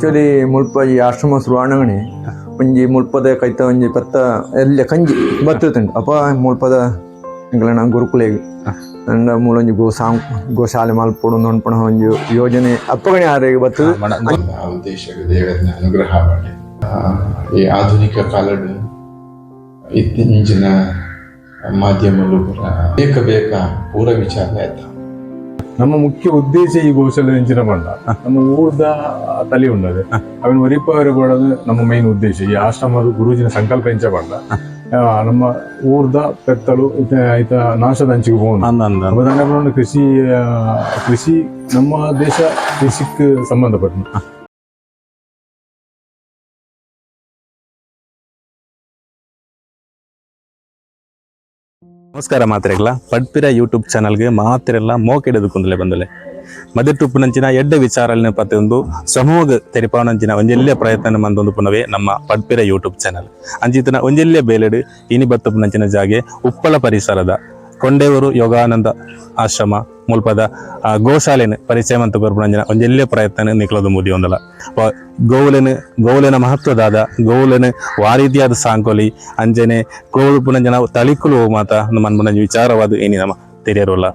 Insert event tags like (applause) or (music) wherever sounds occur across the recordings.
Actually ಮುಲ್ಪ ಈ ಆಶ್ರಮ ಸುರುವಾಣಗಣಿ ಒಂಜಿ ಮುಲ್ಪದ ಕೈತ ಒಂಜಿ ಪತ್ತ ಎಲ್ಲ ಕಂಜಿ ಬತ್ತುಂಟು ಅಪ್ಪ ಮುಲ್ಪದ ಎಂಗ್ಲನ ಗುರುಕುಲೆಗ್ ಅಂಡ ಮೂಲೊಂಜಿ ಗೋ ಸಾಂ ಗೋಶಾಲೆ ಮಲ್ಪೊಡು ನೋಡ್ಪಣ ಒಂಜಿ ಯೋಜನೆ ಅಪ್ಪಗಣಿ ಆರೆಗ್ ಉದ್ದೇಶಕ್ಕೆ ದೇವರನ್ನ ಅನುಗ್ರಹ ಮಾಡಿ. ಈ ಆಧುನಿಕ ಕಾಲಡ್ ಇತ್ತೀಚಿನ ಮಾಧ್ಯಮಗಳು ಬೇಕ ಬೇಕ ಪೂರ ವಿಚಾರ ಆಯ್ತು. ನಮ್ಮ ಮುಖ್ಯ ಉದ್ದೇಶ ಈ ഈ ഗോശാല ಬಂಡ. ನಮ್ಮ ಊರ್ದ ತಲೆ ಉಂಡದೆ ಅವನ ಒರಿಪವರ ಕೊಡೋದು ನಮ್ಮ ಮೈನ್ ಉದ್ದೇಶ. ಈ ಆಶ್ರಮದ ಗುರುಜಿನ ಸಂಕಲ್ಪ ಎಂಚ ಪಂಡ ನಮ್ಮ ಊರ್ದ ಪೆತ್ತಲು ಆಯ್ತ ನಾಶದ ಅಂಚಿಗೆ ಹೋಗೋಣ ಕೃಷಿ ಕೃಷಿ ನಮ್ಮ ದೇಶ ಕೃಷಿಕ್ ಸಂಬಂಧಪಟ್ಟ ನಮಸ್ಕಾರ ಮಾತ್ರೆಗಳ. ಪಡ್ಪಿರ ಯೂಟ್ಯೂಬ್ ಚಾನಲ್ಗೆ ಮಾತ್ರೆಲ್ಲ ಮೋಕೆಡದು ಕುಂದಲೆ ಬಂದಲೆ. ಮದಿಟ್ಟುಪ್ಪು ನಂಚಿನ ಎಡ್ಡೆ ವಿಚಾರಲ್ನ ಪ್ರತಿಯೊಂದು ಸಮೂಹ ತೆರಿಪಾವನಂಚಿನ ಒಂಜೆಲ್ಲೆ ಪ್ರಯತ್ನ ಮಂದೊಂದು ಪುನವೇ ನಮ್ಮ ಪಡ್ಪಿರ ಯೂಟ್ಯೂಬ್ ಚಾನಲ್. ಅಂಚಿತನ ಒಂಜೆಲ್ಲೆ ಬೇಲೆಡು ಇನಿ ಬತ್ತಪ್ಪು ನಂಚಿನ ಜಾಗೆ ಉಪ್ಪಳ ಪರಿಸರದ ಕೊಂಡೇವರು ಯೋಗಾನಂದ ಆಶ್ರಮ ಮುಲ್ಪದ ಗೋಶಾಲೆನ ಪರಿಚಯ ಮಂತ ಬರ್ಪುನಂಚಿನ ಒಂಜೆಲ್ಲೆ ಪ್ರಯತ್ನ ನಿಕ್ಲದು ಮುದಿ ಒಂದಲ ವ- ಗೋವುಲೆನ ಗೋವುಲೆನ ಮಹತ್ವದಾದ, ಗೋವುಲೆನ ವಾರೀತಿಯಾದ ಸಾಂಕೊಲಿ, ಅಂಜನೆ, ಗೋಳು ಪುನಂಜನ ತಳಿಕುಲು ಮಾತ ಮನ್ಪುನಂಜ ವಿಚಾರವಾದ ಏನಿ ನಮ್ಮ ತೆರಿಯರೋಲ್ಲ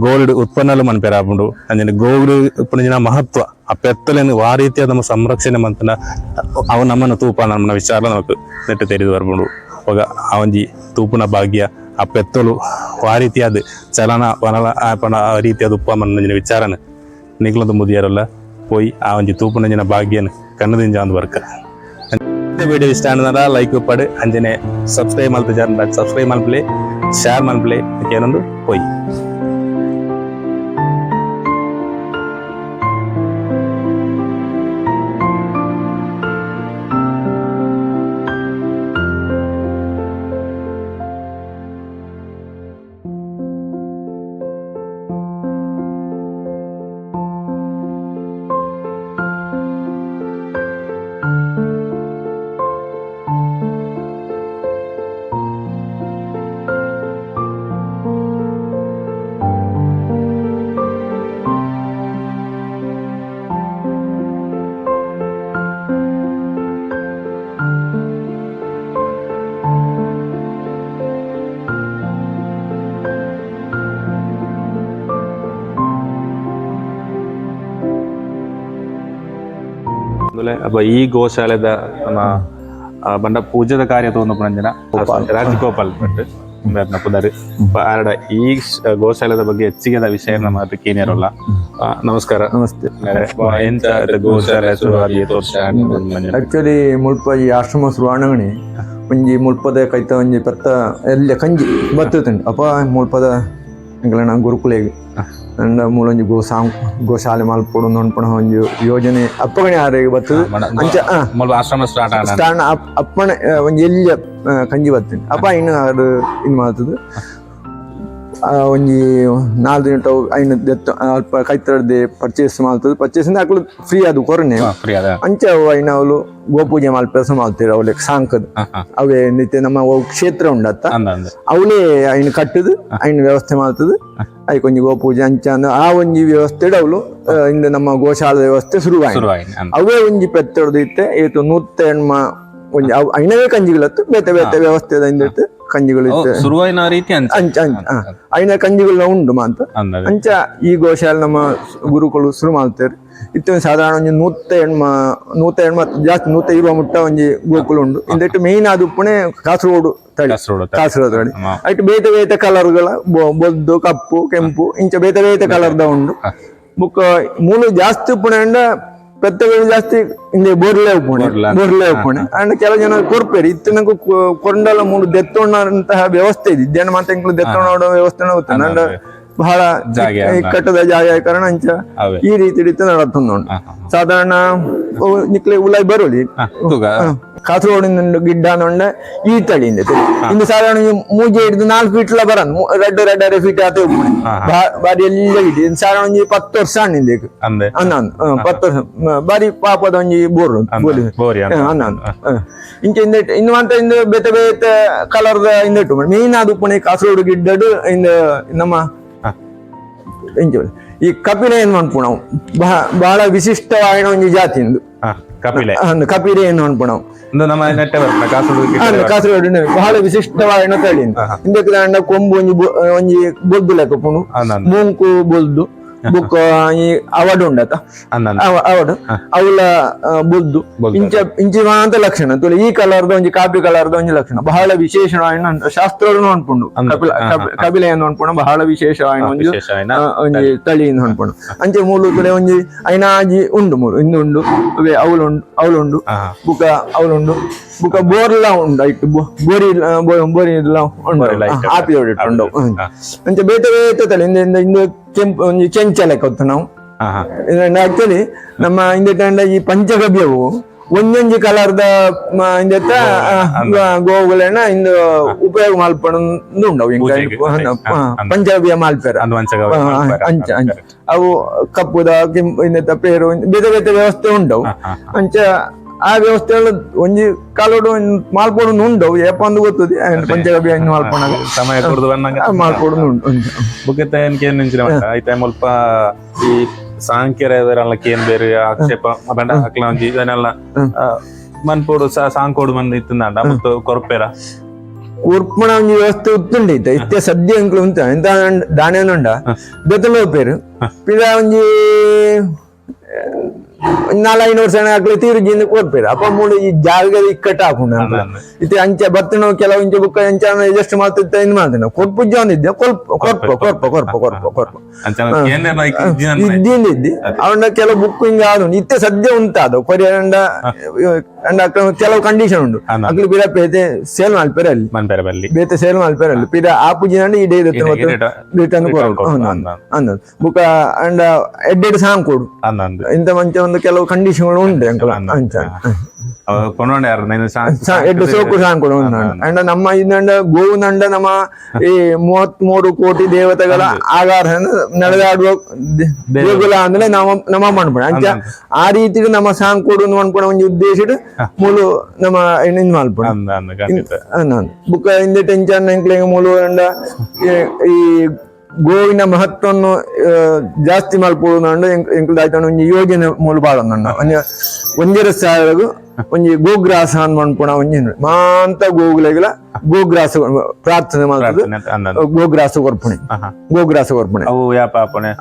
ಗೋಲ್ಡ್ ಉತ್ಪನ್ನಲು ಮನ್ಪೆರಾಪುಂಡು ಅಂಜನೆ ಗೋವುಲು ಪುನಂಜನ ಮಹತ್ವ, ಆ ಪೆತ್ತಲೆನ ವಾ ರೀತಿಯಾದ ನಮ್ಮ ಸಂರಕ್ಷಣೆ ಮಂತನ ಅವು ನಮ್ಮನ್ನು ತೂಪ ನಮ್ಮ ವಿಚಾರ ನಮಗೆ ನೆಟ್ಟು ತೆರೆದು ಬರ್ಬೋದು ಅವಾಗ ಅವಂಜಿ ತೂಪುನ ಭಾಗ್ಯ ಆ ಪೆತ್ತಲು ವಾ ರೀತಿಯಾದ ಚಲನ ವನಲ ಆ ಪಂಡ ಆ ರೀತಿಯಾದ ಉಪ್ಪ ಮನ್ನಂಜಿನ ವಿಚಾರನ ನಿಗ್ಲದ ಮುದಿಯರಲ್ಲ പോയി ಆ ಒಂಜಿ ತೂಪುನಂಜಿನ ಭಾಗ್ಯನ ಕಣ್ಣದಿಂಜ ಒಂದು ವರ್ಕ ವಿಡಿಯೋ ಇಷ್ಟ ಅಂದ್ರೆ ಲೈಕ್ ಪಡ್ ಅಂಜನೆ ಸಬ್ಸ್ಕ್ರೈಬ್ ಮಲ್ಪೆ ಜಾರ ಸಬ್ಸ್ಕ್ರೈಬ್ ಮಲ್ಪಲೆ ಶೇರ್ ಮಲ್ಪಲೆ ಪೋಯ್ ಅಪ್ಪ ಈ ಗೋಶಾಲೆದ ಬಂಡ ಪೂಜದ ಕಾರ್ಯ ತಗೊಂಡಪ್ಪನಂಜನ ರಾಜಗೋಪಾಲ್ ಭಟ್ ಬೇರ್ನ ಪುದರ್. ಆರಡ ಈ ಗೋಶಾಲೆದ ಬಗ್ಗೆ ಹೆಚ್ಚಿಗೆದ ವಿಷಯ ನಮ್ಮ ಕೇನಿಯರಲ್ಲ. ನಮಸ್ಕಾರ. ನಮಸ್ತೆ. ಎಂತ ಗೋಶಾಲೆ ಶುರುವಾಗಿ ಆಕ್ಚುಲಿ ಮುಲ್ಪ ಈ ಆಶ್ರಮ ಸುರುವಾಣಗಣಿ ಒಂಜಿ ಮುಲ್ಪದ ಕೈತ ಒಂಜಿ ಪತ್ತ ಎಲ್ಲ ಕಂಜಿ ಬತ್ತುಂಟು ಅಪ್ಪ ಮುಲ್ಪದ ಎಂಗ್ಲನ ಗುರುಕುಲೆಗ್. ಅಂಡ ಮೂಲೊಂಜಿ ಗೋ ಸಾಂ ಗೋಶಾಲೆ ಮಲ್ಪೊಡು ನೋಡ್ಪಣ ಒಂಜಿ ಯೋಜನೆ ಅಪ್ಪಗಣೆ ಆರೆಗ್ ಬತ್ತು. ಅಂಚ ಆಶ್ರಮ ಸ್ಟಾರ್ಟ್ ಸ್ಟಾರ್ಟ್ ಅಪ್ ಅಪ್ಪಣೆ ಒಂಜಿ ಎಲ್ಲಿ ಕಂಜಿ ಬತ್ತೀನಿ. ಅಪ್ಪ ಇನ್ನು ಅದು ಇನ್ ಮಾಡ್ತದೆ. ಒಂಜಿ ನಾಲ್ ದಿನ ಐನ ದೆತ್ತ ಅಲ್ಪ ಕೈತರದೆ ಪರ್ಚೇಸ್ ಮಾಡ್ತದೆ. ಪರ್ಚೇಸ್ ಅಕ್ಲು ಫ್ರೀ ಅದು ಕೊರನೆ. ಅಂಚ ಅವು ಐನ ಅವಳು ಗೋಪೂಜೆ ಮಲ್ಪೆಸ ಮಾಡ್ತೀರ ಅವಳಿಗೆ ಸಾಂಕದ್. ಅವೇ ನಿತ್ಯ ನಮ್ಮ ಕ್ಷೇತ್ರ ಉಂಡತ್ತ. ಅವಳೇ ಐನ್ ಕಟ್ಟದು ಐನ್ ವ್ಯವಸ್ಥೆ ಮಾಡ್ತದೆ. ಐ ಕೊಂಚ ಗೋಪೂಜೆ ಅಂಚ ಆ ಒಂಜಿ ವ್ಯವಸ್ಥೆ ಅವಳು ಇಂದ ನಮ್ಮ ಗೋಶಾಲದ ವ್ಯವಸ್ಥೆ ಶುರು ಶುರುವಾಗಿ ಅಂದ. ಅವೇ ಒಂಜಿ ಪೆತ್ತಡದಿತ್ತೆ ಇತ್ತು ಏತು ನೂತ್ತ ಎಣ್ಮ ಒಂಜಿ ಅವ್ ಐನವೇ ಕಂಜಿಗಳತ್ತು ಬೇತೆ ಬೇತೆ ವ್ಯವಸ್ಥೆ ಇಂದಿಟ್ಟು ಕಂಜಿಗಳು ಶುರುವಾಯಿನ ರೀತಿ ಅಂಚ. ಅಂಚ. ಐನ ಕಂಜಿಗಳು ಉಂಡು ಮಾಂತ ಅಂಚ ಈ ಗೋಶಾಲೆ ನಮ್ಮ ಗುರುಗಳು ಶುರು ಮಾಡ್ತಾರೆ ಇತ್ತು ಸಾಧಾರಣ ಒಂಜಿ ನೂತ ಎಣ್ಮ ನೂತ ಎಣ್ಮ ಜಾಸ್ತಿ ನೂತ ಇರುವ ಮುಟ್ಟ ಒಂಜಿ ಗೋಕುಲ ಉಂಡು ಇಂದಟ್ಟು ಮೇಯ್ನ್ ಆದ ಉಪ್ಪುನೆ ಕಾಸರಗೋಡು ತಳಿ. ಕಾಸರಗೋಡು ತಳಿ. ಅಟ್ಟು ಬೇತ ಬೇತ ಕಲರ್ಗಳ ಬೊದ್ದು ಕಪ್ಪು ಕೆಂಪು ಇಂಚ ಬೇತ ಬೇತ ಕಲರ್ದ ಉಂಡು ಬುಕ್ ಮೂಲು ಜಾಸ್ತಿ ಉಪ್ಪುಣೆ ಅಂಡ ವೇಳೆ ಜಾಸ್ತಿ ಇಂದೆ ಬೋರ್ಲೆ ಉಪ್ಪುಣೆ ಬೋರ್ಲೆ. ಬೋರ್ಲೆ ಅಂಡ್ ಕೆಲ ಜನ ಕೊರ್ಪೇರಿ ಇತ್ತಿನಕು ಕೊಂಡಲ ಮೂಲು ದೆತ್ತೊಣ್ಣಂತಹ ವ್ಯವಸ್ಥೆ ಇದೆ. ಇದ್ದೇನು ಮತ್ತೆ ಇಂಕ್ಲು ವ್ಯವಸ್ಥೆ ಹೋಗ್ತಾನೆ ಅಂಡ್ ಬಹಳ ಕಟ್ಟದ ಜಾಗ ಕಾರಣ ಅಂಚ ಈ ರೀತಿ ರೀತಿ ಹ, ಸಾಧಾರಣ ನಿಕ್ಲೆ ಉಲಾಯ್ ಬರೋಲಿ. ಕಾಸರಗೋಡಿನ ಗಿಡ್ಡ ಅಂದ ಈ ತಳಿಯಿಂದ ಇಂದು ಸಾಧಾರಣ ಮೂಜೆ ಹಿಡಿದು ನಾಲ್ಕು ಫೀಟ್ಲ ಬರನ್. ರೆಡ್ ರೆಡ್ ಅರೆ ಫೀಟ್ ಆತ ಬಾರಿ ಎಲ್ಲ ಗಿಡಿ ಇನ್ನು ಸಾಧಾರಣ ಒಂಜಿ ಪತ್ತು ವರ್ಷ ಹಣ್ಣಿಂದ ಅಂದೆ. ಅನ್ನ ಪತ್ತು ವರ್ಷ. ಬಾರಿ ಪಾಪದ ಒಂಜಿ ಬೋರ್ ಬೋರಿ. ಅಂದ. ಅನ್ನ ಇಂಚ ಇಂದೆಟ್ ಇನ್ನು ಅಂತ ಇಂದು ಬೇತೆ ಬೇತೆ ಕಲರ್ದ ಇಂದೆಟ್ಟು ಮೇನ್ ಅದು ಪುಣೆ ಕಾಸರಗೋಡು ಗಿಡ್ಡಡು ಇಂದ ನಮ್ಮ ಇಂಚೆ ಈ ಕಪಿಲ ಏನ್ ಮಾಡ್ಪು ನಾವು? ಬಹ- ಬಹಳ ವಿಶಿಷ್ಟವಾದ ಒಂದು ಜಾತಿ ಇಂದು ಹ, ಕಪಿಲೆ ಅಂದ್ ಕಪಿಲೆ ಏನು ಅನ್ಪುಣವು ಒಂದು ನಮ್ಮ ನೆಟ್ಟೆ ಬರ್ತದೆ ಕಾಸರಗೋಡು ಅಂದ್ ಕಾಸರಗೋಡು ಬಹಳ ವಿಶಿಷ್ಟವಾದ ತಳಿ ಇಂದಕ್ಕೆ ದಾಂಡ ಕೊಂಬು ಒಂಜಿ ಬೊ- ಒಂಜಿ ಬೊದ್ದು ಲೆಕ್ಕ ಪುಣು ಅಂದಂದ ಮೂಂಕು ಬೊಲ್ದು (laughs) ಬುಕ್ಕ ಈ ಅವಾರ್ಡ್ ಉಂಡತ ಅವಾರ್ಡ್ ಅವಳ ಬುದ್ಧು. ಇಂಚ ಇಂಚಿ ಮಾಂತ ಲಕ್ಷಣ. ತುಲೆ ಈ ಕಲರ್ದ ಒಂಜಿ ಕಾಪಿ ಕಲರ್ದ ಒಂಜಿ ಲಕ್ಷಣ. ಬಹಳ ವಿಶೇಷವಾಯಿನ ಶಾಸ್ತ್ರ ಅನ್ಪುಂಡು ಅಂದ್- ಕಪಿಲ ಹಾ, ಕಪಿ- ಕಪಿಲೆ ಏನು ಅನ್ಪುಣ ಬಹಳ ವಿಶೇಷವಾಯಿನ ಒಂಜಿ ಇಂದ ಒಂಜಿ ತಳಿ ಅನ್ಪುಣ ಅಂಚೆ ಮೂಲು ತುಲೆ ಒಂಜಿ ಐನಾಜಿ ಉಂಡು ಮೂಲು. ಇಂದು ಉಂಡು ಅವೇ ಅವಳುಂಡು ಅವಳುಂಡು. ಬುಕ ಅವಳುಂಡು ಬುಕ ಬೋರ್ಲ ಉಂಡು. ಐಟ್ ಬೋರಿ ಬೋರಿ ಉಂಡು. ಆಪಿ ಉಂಡು. ಅಂಚೆ ಬೇತೆ ಬೇತೆ ತಲೆ ಇಂದ ಇಂದ ಇಂದು ಕೆಂಪು ಒಂಜಿ ಚೆಂಚ ಲೆಕ್ಕ ಹೊತ್ತು ನಾವು. ಆಕ್ಚುಲಿ ನಮ್ಮ ಇಂದ ಈ ಪಂಚಗವ್ಯವು ಒಂದೊಂಜಿ ಕಲರ್ದ ಇಂದೆತ್ತ ಗೋವುಗಳನ್ನ ಇಂದು ಉಪಯೋಗ ಮಲ್ಪಡು ಉಂಡವು ಇಂಕ ಪೂಜೆಗೆ, ಹಾ, ಹಾ, ಹಾ, ಪಂಚಗವ್ಯ ಮಾಲ್ಪೆರ. ಅಂಚ ಅಂಚ. ಅವು ಕಪ್ಪುದ ಕೆಂಪು ಇಂದೆತ್ತ ಪೇರು ಬೇತೆ ಬೇತೆ ವ್ಯವಸ್ಥೆ ಉಂಡವು ಅಂಚ ಆ ವ್ಯವಸ್ಥೆ ಒಂಜಿ ಕಾಲೋಡು ಮಾಲ್ಪೋಡು ಉಂಡು ಏಪ ಅಂದು ಗೊತ್ತದೆ ಪಂಚಗವ್ಯ ಹಣ್ಣು ಮಾಲ್ಪೋಣಾಗ. ಸಮಯ ಕೊಡ್ದು ಬಂದಂಗ. ಮಾಲ್ಪೋಡು ಉಂಡು. ಬುಕ್ಕಿತ್ತ ನೆಂಚಿನ ಮಟ್ಟ? ಐತೆ ಮುಲ್ಪ ಈ ಸಾಂಖ್ಯರ ಕೇನ್ ಬೇರೆ ಆಕ್ಷೇಪ ಬಂಡ ಹಾಕ್ಲ ಒಂಜಿ ಇದನ್ನೆಲ್ಲ ಮನ್ಪೋಡು ಸಾಂಕೋಡು ಮಂದಿ ಇತ್ತಂದ ಮತ್ತು ಕೊರಪೇರ? ಉರ್ಪಣ ಒಂಜಿ ವ್ಯವಸ್ಥೆ ಉತ್ತುಂಡೈತೆ ಇತ್ತೆ ಸದ್ಯ ಅಂಕ್ಲು ಉಂತ ಎಂತ ದಾಣೆನುಂಡ ಬೆತ್ತಲು ಪೇರು. ಪಿದ ಒಂಜಿ ನಾಲ್ಕೈದು ವರ್ಷ ಹಾಕ್ಲಿ ತೀರ್ಜಿಂದ ಕೊರ್ಪೇರು ಅಪ್ಪ ಮೂಡು ಈ ಜಾಗ ಇಕ್ಕಟ್ಟ ಹಾಕೊಂಡು ಇತ್ತೆ ಅಂಚೆ ಬರ್ತೀನೋ ಕೆಲವು ಇಂಚೆ ಬುಕ್ಕ ಅಂಚೆ ಎಷ್ಟು ಮಾಡ್ತಿದ್ದ ಇನ್ ಮಾಡ್ತೀನಿ. ಕೊರ್ಪುಜ್ಜ ಒಂದಿದ್ದೆ ಕೊಲ್ಪ ಕೊರ್ಪ ಕೊರ್ಪ ಕೊರ್ಪ ಕೊರ್ಪ ಕೊರ್ಪ ಅಂಚ ಏನೇನ ಇದ್ದಿಂದ ಇದ್ದಿ. ಅವನ ಕೆಲವು ಬುಕ್ ಹಿಂಗ ಆದ ಇತ್ತೆ ಸದ್ಯ ಉಂಟಾದ ಕೊರಿಯ ಅಂಡ ಅಂಡ ಅಕ್ಲ ಕೆಲವು ಕಂಡೀಷನ್ ಉಂಡು ಅನ್ನ. ಅಕ್ಲು ಬಿಡ ಪೇತೆ ಸೇಲ್ ಮಾಡ್ಪೇರೆ ಅಲ್ಲಿ ಮನ್ಪೇರ ಬಲ್ಲಿ ಬೇತೆ ಸೇಲ್ ಮಾಡ್ಪೇರೆ ಅಲ್ಲಿ ಪಿದ ಆ ಪೂಜೆ ಅಂಡ ಇಡೇ ಇರುತ್ತೆ ಇಡೆಗೆ ಮತ್ತು ರಿಟ- ರಿಟರ್ನ್ return ಕೊಡು ಕೊಡು. ಅನ್ನೋದು ಬುಕ ಅಂಡ ಎಡ್ಡೆಡ್ ಸಾಂಗ್ ಕೊಡು ಅಂದಂದು ಇಂತ ಮಂಚ ಒಂದು ಕೆಲವು ಕಂಡೀಷನ್ಗಳು ಉಂಟು ಅಂಕಲ್ ಅಂದ. ಅಂಚ ಕೊನೋಂಡ ಯಾರು ನೀನು ಸಾ- ಎಡ್ಡು ಸೋಕು ಸಾಂಗ್ ಕೊಡು ಅಂಡ ನಮ್ಮ ಇಂದಂಡ ಗೋವುನಂಡ ನಮ್ಮ ಈ ಮೂವತ್ ಮೂರು ಕೋಟಿ ದೇವತೆಗಳ ಆಗಾರ ನಡೆದಾಡುವ ದೇವಗಳ ದೇಗುಲ ಅಂದ್ರೆ ನಮ್ಮ ನಮ್ಮ ಮಣ್ಪಣ ಅಂಚ ಆ ರೀತಿ ನಮ್ಮ ಸಾಂಗ್ ಕೊಡು ಒಂಜಿ ಒಂದು ಉದ್ದೇಶ ಮೂಲು ನಮ್ಮ ಇನ್ ಮಲ್ಪಣ ಬುಕ್ಕ ಹಿಂದೆ ಟೆನ್ಷನ್ ಎಂಕ್ಲೆಂಗ ಮೂಲು ಅಂಡ ಈ ಗೋವಿನ ಮಹತ್ವವನ್ನು ಜಾಸ್ತಿ ಮಲ್ಪೋದು ಅಂಡ ಎಂಕ್ಲು ಆಯ್ತಾನ ಒಂಜಿ ಯೋಜನೆ ಮೂಲ ಬಾಳ ಒಂಜಿ ಒಂಜರ ಸಾವಿರಗು ಒಂಜಿ ಗೋಗ್ರಾಸ ಅನ್ ಮನ್ಪುಣ ಒಂಜಿ ಮಾಂತ ಗೋಗುಲೆಗಳ ಗೋಗ್ರಾಸ ಪ್ರಾರ್ಥನೆ ಮಾಡ್ತದೆ. ಗೋಗ್ರಾಸ ಕೊರ್ಪಣೆ. ಗೋಗ್ರಾಸ ಕೊರ್ಪಣೆ.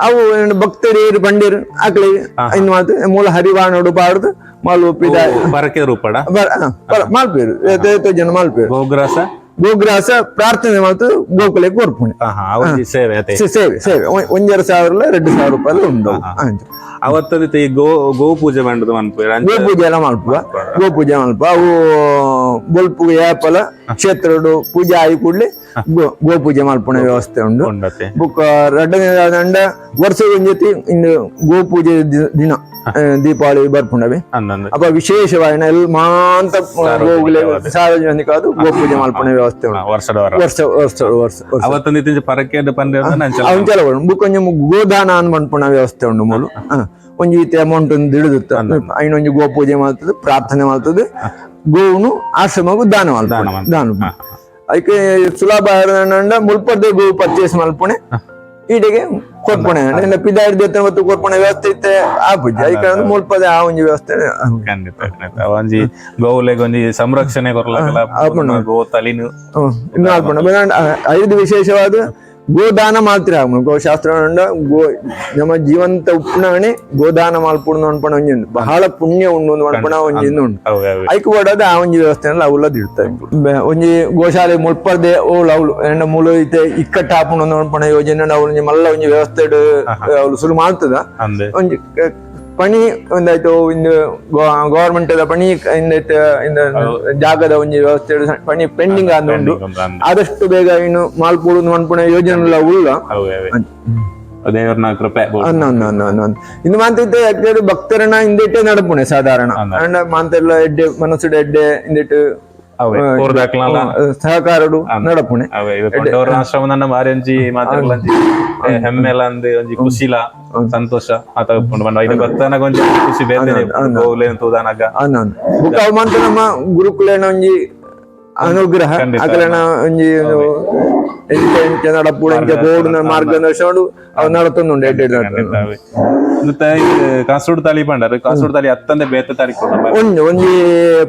ಅವು ಭಕ್ತರೇರು ಬಂಡೇರು ಆಕಳಿ ಇನ್ನು ಮಾತು ಮೂಲ ಹರಿವಾಣೋಡು ಪಾಡ್ದು ಮಾಲು ಒಪ್ಪಿದ ಬರಕೆ ರೂಪಡ? ಮಾಲ್ಪೇರು ಜನ ಮಾಲ್ಪೇರು. ಗೋಗ್ರಾಸ? ಗೋಗ್ರಾಸ ಪ್ರಾರ್ಥನೆ ಮತ್ತು ಗೋಕುಲೆ ಕೋರ್ಪುಣೆ ಸೇವೆ ಸೇವೆ ಸೇವೆ. ಸಾವಿರ ಎರಡು ಸಾವಿರ ರೂಪಾಯಿ ಉಂಡು ಅವತ್ತ ಈ ಗೋ ಗೋ ಪೂಜೆ ಮಾಡುದು ಗೋ ಪೂಜೆ ಎಲ್ಲ ಮಲ್ಪ ಗೋ ಪೂಜೆ ಮಲ್ಪ ಅವು ಬೊಲ್ಪು ಏಪಲ ಕ್ಷೇತ್ರ ಪೂಜೆ ಆಗಿ ಕೂಡ್ಲೆ ಗೋ ಪೂಜೆ ವ್ಯವಸ್ಥೆ ಉಂಡು ಬುಕ್ಕ ಎರಡನೇ ದಂಡ ವರ್ಷದ ಒಂಜತಿ ಇನ್ನು ಗೋ ಪೂಜೆ ದಿನ ದೀಪಾವಳಿ ಬರ್ಪುಂಡವೆ. ಅಪ್ಪ ವಿಶೇಷವಾಗಿ ಎಲ್ಲ ಮಾಂತ ಗೋಗುಲೆ ಸಾರ್ವಜನಿಕ ಅದು ಗೋ ಪೂಜೆ ಮಲ್ಪುಣ ವ್ಯವಸ್ಥೆ ಉಂಟು. ವರ್ಷ ವರ್ಷ ವರ್ಷ ವರ್ಷ. ಅವತ್ತೊಂದು ಇತ್ತೀಚೆ ಪರಕೆ ಪಂದ್ಯ ನಂಚಲ ಅವನ್ ಕೆಲವು ಬುಕ್ ಒಂಜಿ ಗೋದಾನ ಅನ್ ವ್ಯವಸ್ಥೆ ಉಂಡು ಮೂಲು. ಒಂದು ಒಂಜಿ ಅಮೌಂಟ್ ಒಂದು ಹಿಡಿದುತ್ತ ಐನೊಂಜಿ ಗೋ ಪೂಜೆ ಮಾಡ್ತದೆ ಪ್ರಾರ್ಥನೆ ಮಾಡ್ತದೆ. ಗೋವುನು ಆಶ್ರಮಗೂ ದಾನ ದಾನ ಮಲ್ಪನೆ ಮಾಡ್ತದೆ. ದಾನ ಅದಕ್ಕೆ ಸುಲಭ ನಂಡ ಮುಲ್ಪದ್ದೆ ಗೋ ಪರ್ಚೇಸ್ ಮಲ್ಪುಣೆ ಈಡೆಗೆ ಕೊರ್ಪಣೆ ಅಂಡ ಪಿದ ಹಿಡ್ದು ಮತ್ತು ಕೊರ್ಪಣೆ ವ್ಯವಸ್ಥೆ ಇತ್ತೆ ಆ ಪೂಜೆ ಅದಕ್ಕೆ ಮುಲ್ಪದೆ ಆ ಒಂಜಿ ವ್ಯವಸ್ಥೆ ಖಂಡಿತ ಖಂಡಿತ ಒಂಜಿ ಗೋವುಲೆಗ್ ಒಂಜಿ ಸಂರಕ್ಷಣೆ ಕೊರ್ಲಕಲ್ಲ ಗೋ ತಲಿನು ಹ್ಮ್. ಇನ್ನು ಅಲ್ಪಣ ಬೇರೆ ಐದು ವಿಶೇಷವಾದ ಗೋದಾನ ಮಾತ್ರ ಆಗ್ಬೋದು ಗೋಶಾಸ್ತ್ರ ಗೋ ನಮ್ಮ ಜೀವಂತ ಉಪ್ಪುಣವಣೆ ಗೋದಾನ ಮಾಲ್ಪುಣ ಅನ್ಪಣ ಒಂಜಿ ಉಂಡು ಬಹಳ ಪುಣ್ಯ ಉಂಡು ಒಂದು ಅನ್ಪಣ ಒಂಜಿ ಉಂಡು ಐಕ್ ಬಡದ ಆ ಒಂಜಿ ವ್ಯವಸ್ಥೆನಲ್ಲಿ ಅವುಲದ್ ಇಡ್ತಾರೆ ಒಂಜಿ ಗೋಶಾಲೆ ಮುಲ್ಪರ್ದೆ ಓಲ್ ಅವಳು ಎಂಡ ಮೂಲ ಐತೆ ಇಕ್ಕಟ್ಟ ಹಾಪುಣ ಒಂದು ಅನ್ಪಣ ಯೋಜನೆ ಅವಳು ಮಲ್ಲ ಒಂಜಿ ವ್ಯವಸ್ಥೆ ಅವಳು ಶುರು ಮಾಡ್ತದ. ಒಂಜಿ ಪಣಿ ಒಂದಾಯ್ತು ಇಂದು ಗವರ್ಮೆಂಟ್ ಪಣಿ ಇಂದೈತೆ ಇಂದ ಜಾಗದ ಒಂದು ವ್ಯವಸ್ಥೆ ಪಣಿ ಪೆಂಡಿಂಗ್ ಆದ ಒಂದು ಆದಷ್ಟು ಬೇಗ ಇನ್ನು ಮಾಲ್ಪುಡು ಮನ್ಪುಣ ಯೋಜನೆ ಉಳ್ಳ. ಇಂದು ದೇವ್ರನ ಕೃಪೆ. ಇನ್ನು ಮಾಂತೈತೆ ಯಾಕೆ ಭಕ್ತರನ್ನ ಹಿಂದಿಟ್ಟೆ ನಡಪುಣೆ ಸಾಧಾರಣ. ಮಾಂತೆಲ್ಲ ಎಡ್ಡೆ ಮನಸ್ಸುಡ ಎಡ್ಡೆ ಕೋರ್ದಾಕ್ಲಲ್ಲ ಸಹಕಾರಡು ನಡಪುಣೆ. ಕೊಂಡವರ ಆಶ್ರಮ ನನ್ನ ಮಾರಂಜಿ ಮಾತಾಡ್ಲಂಜಿ ಹೆಮ್ಮೆಲ ಅಂದ್ ಒಂಜಿ ಕುಶಿಲ ಸಂತೋಷ ಉಪ್ಪುಂಡು ಬಂದ ಇದು ಭಕ್ತನಗ ಒಂಜಿ ಖುಷಿ ಬೇರೆ ತೂದಾನಗ ಅನ್ನ ಅನ್ನ. ಬುಕ್ಕ ಅವು ನಮ್ಮ ಗುರುಕುಲೇನ ಒಂಜಿ ಅನುಗ್ರಹ. ಅಕಲನ ಒಂಜಿ ನಡಪುಡು ಎಂಚ ಬೋರ್ಡ್ ಮಾರ್ಗದರ್ಶನ ಅವು ನಡತೊಂದುಂಡು ಎಡ್ಡೆ ಕಾಸರಗೋಡು ತಾಳಿ ಪಂಡಾರು ಕಾಸರಗೋಡು ತಾಳಿ ಹತ್ತಂದೆ ಬೇತೆ ತಾಳಿ ಕೊಡ ಒಂದು ಒಂಜಿ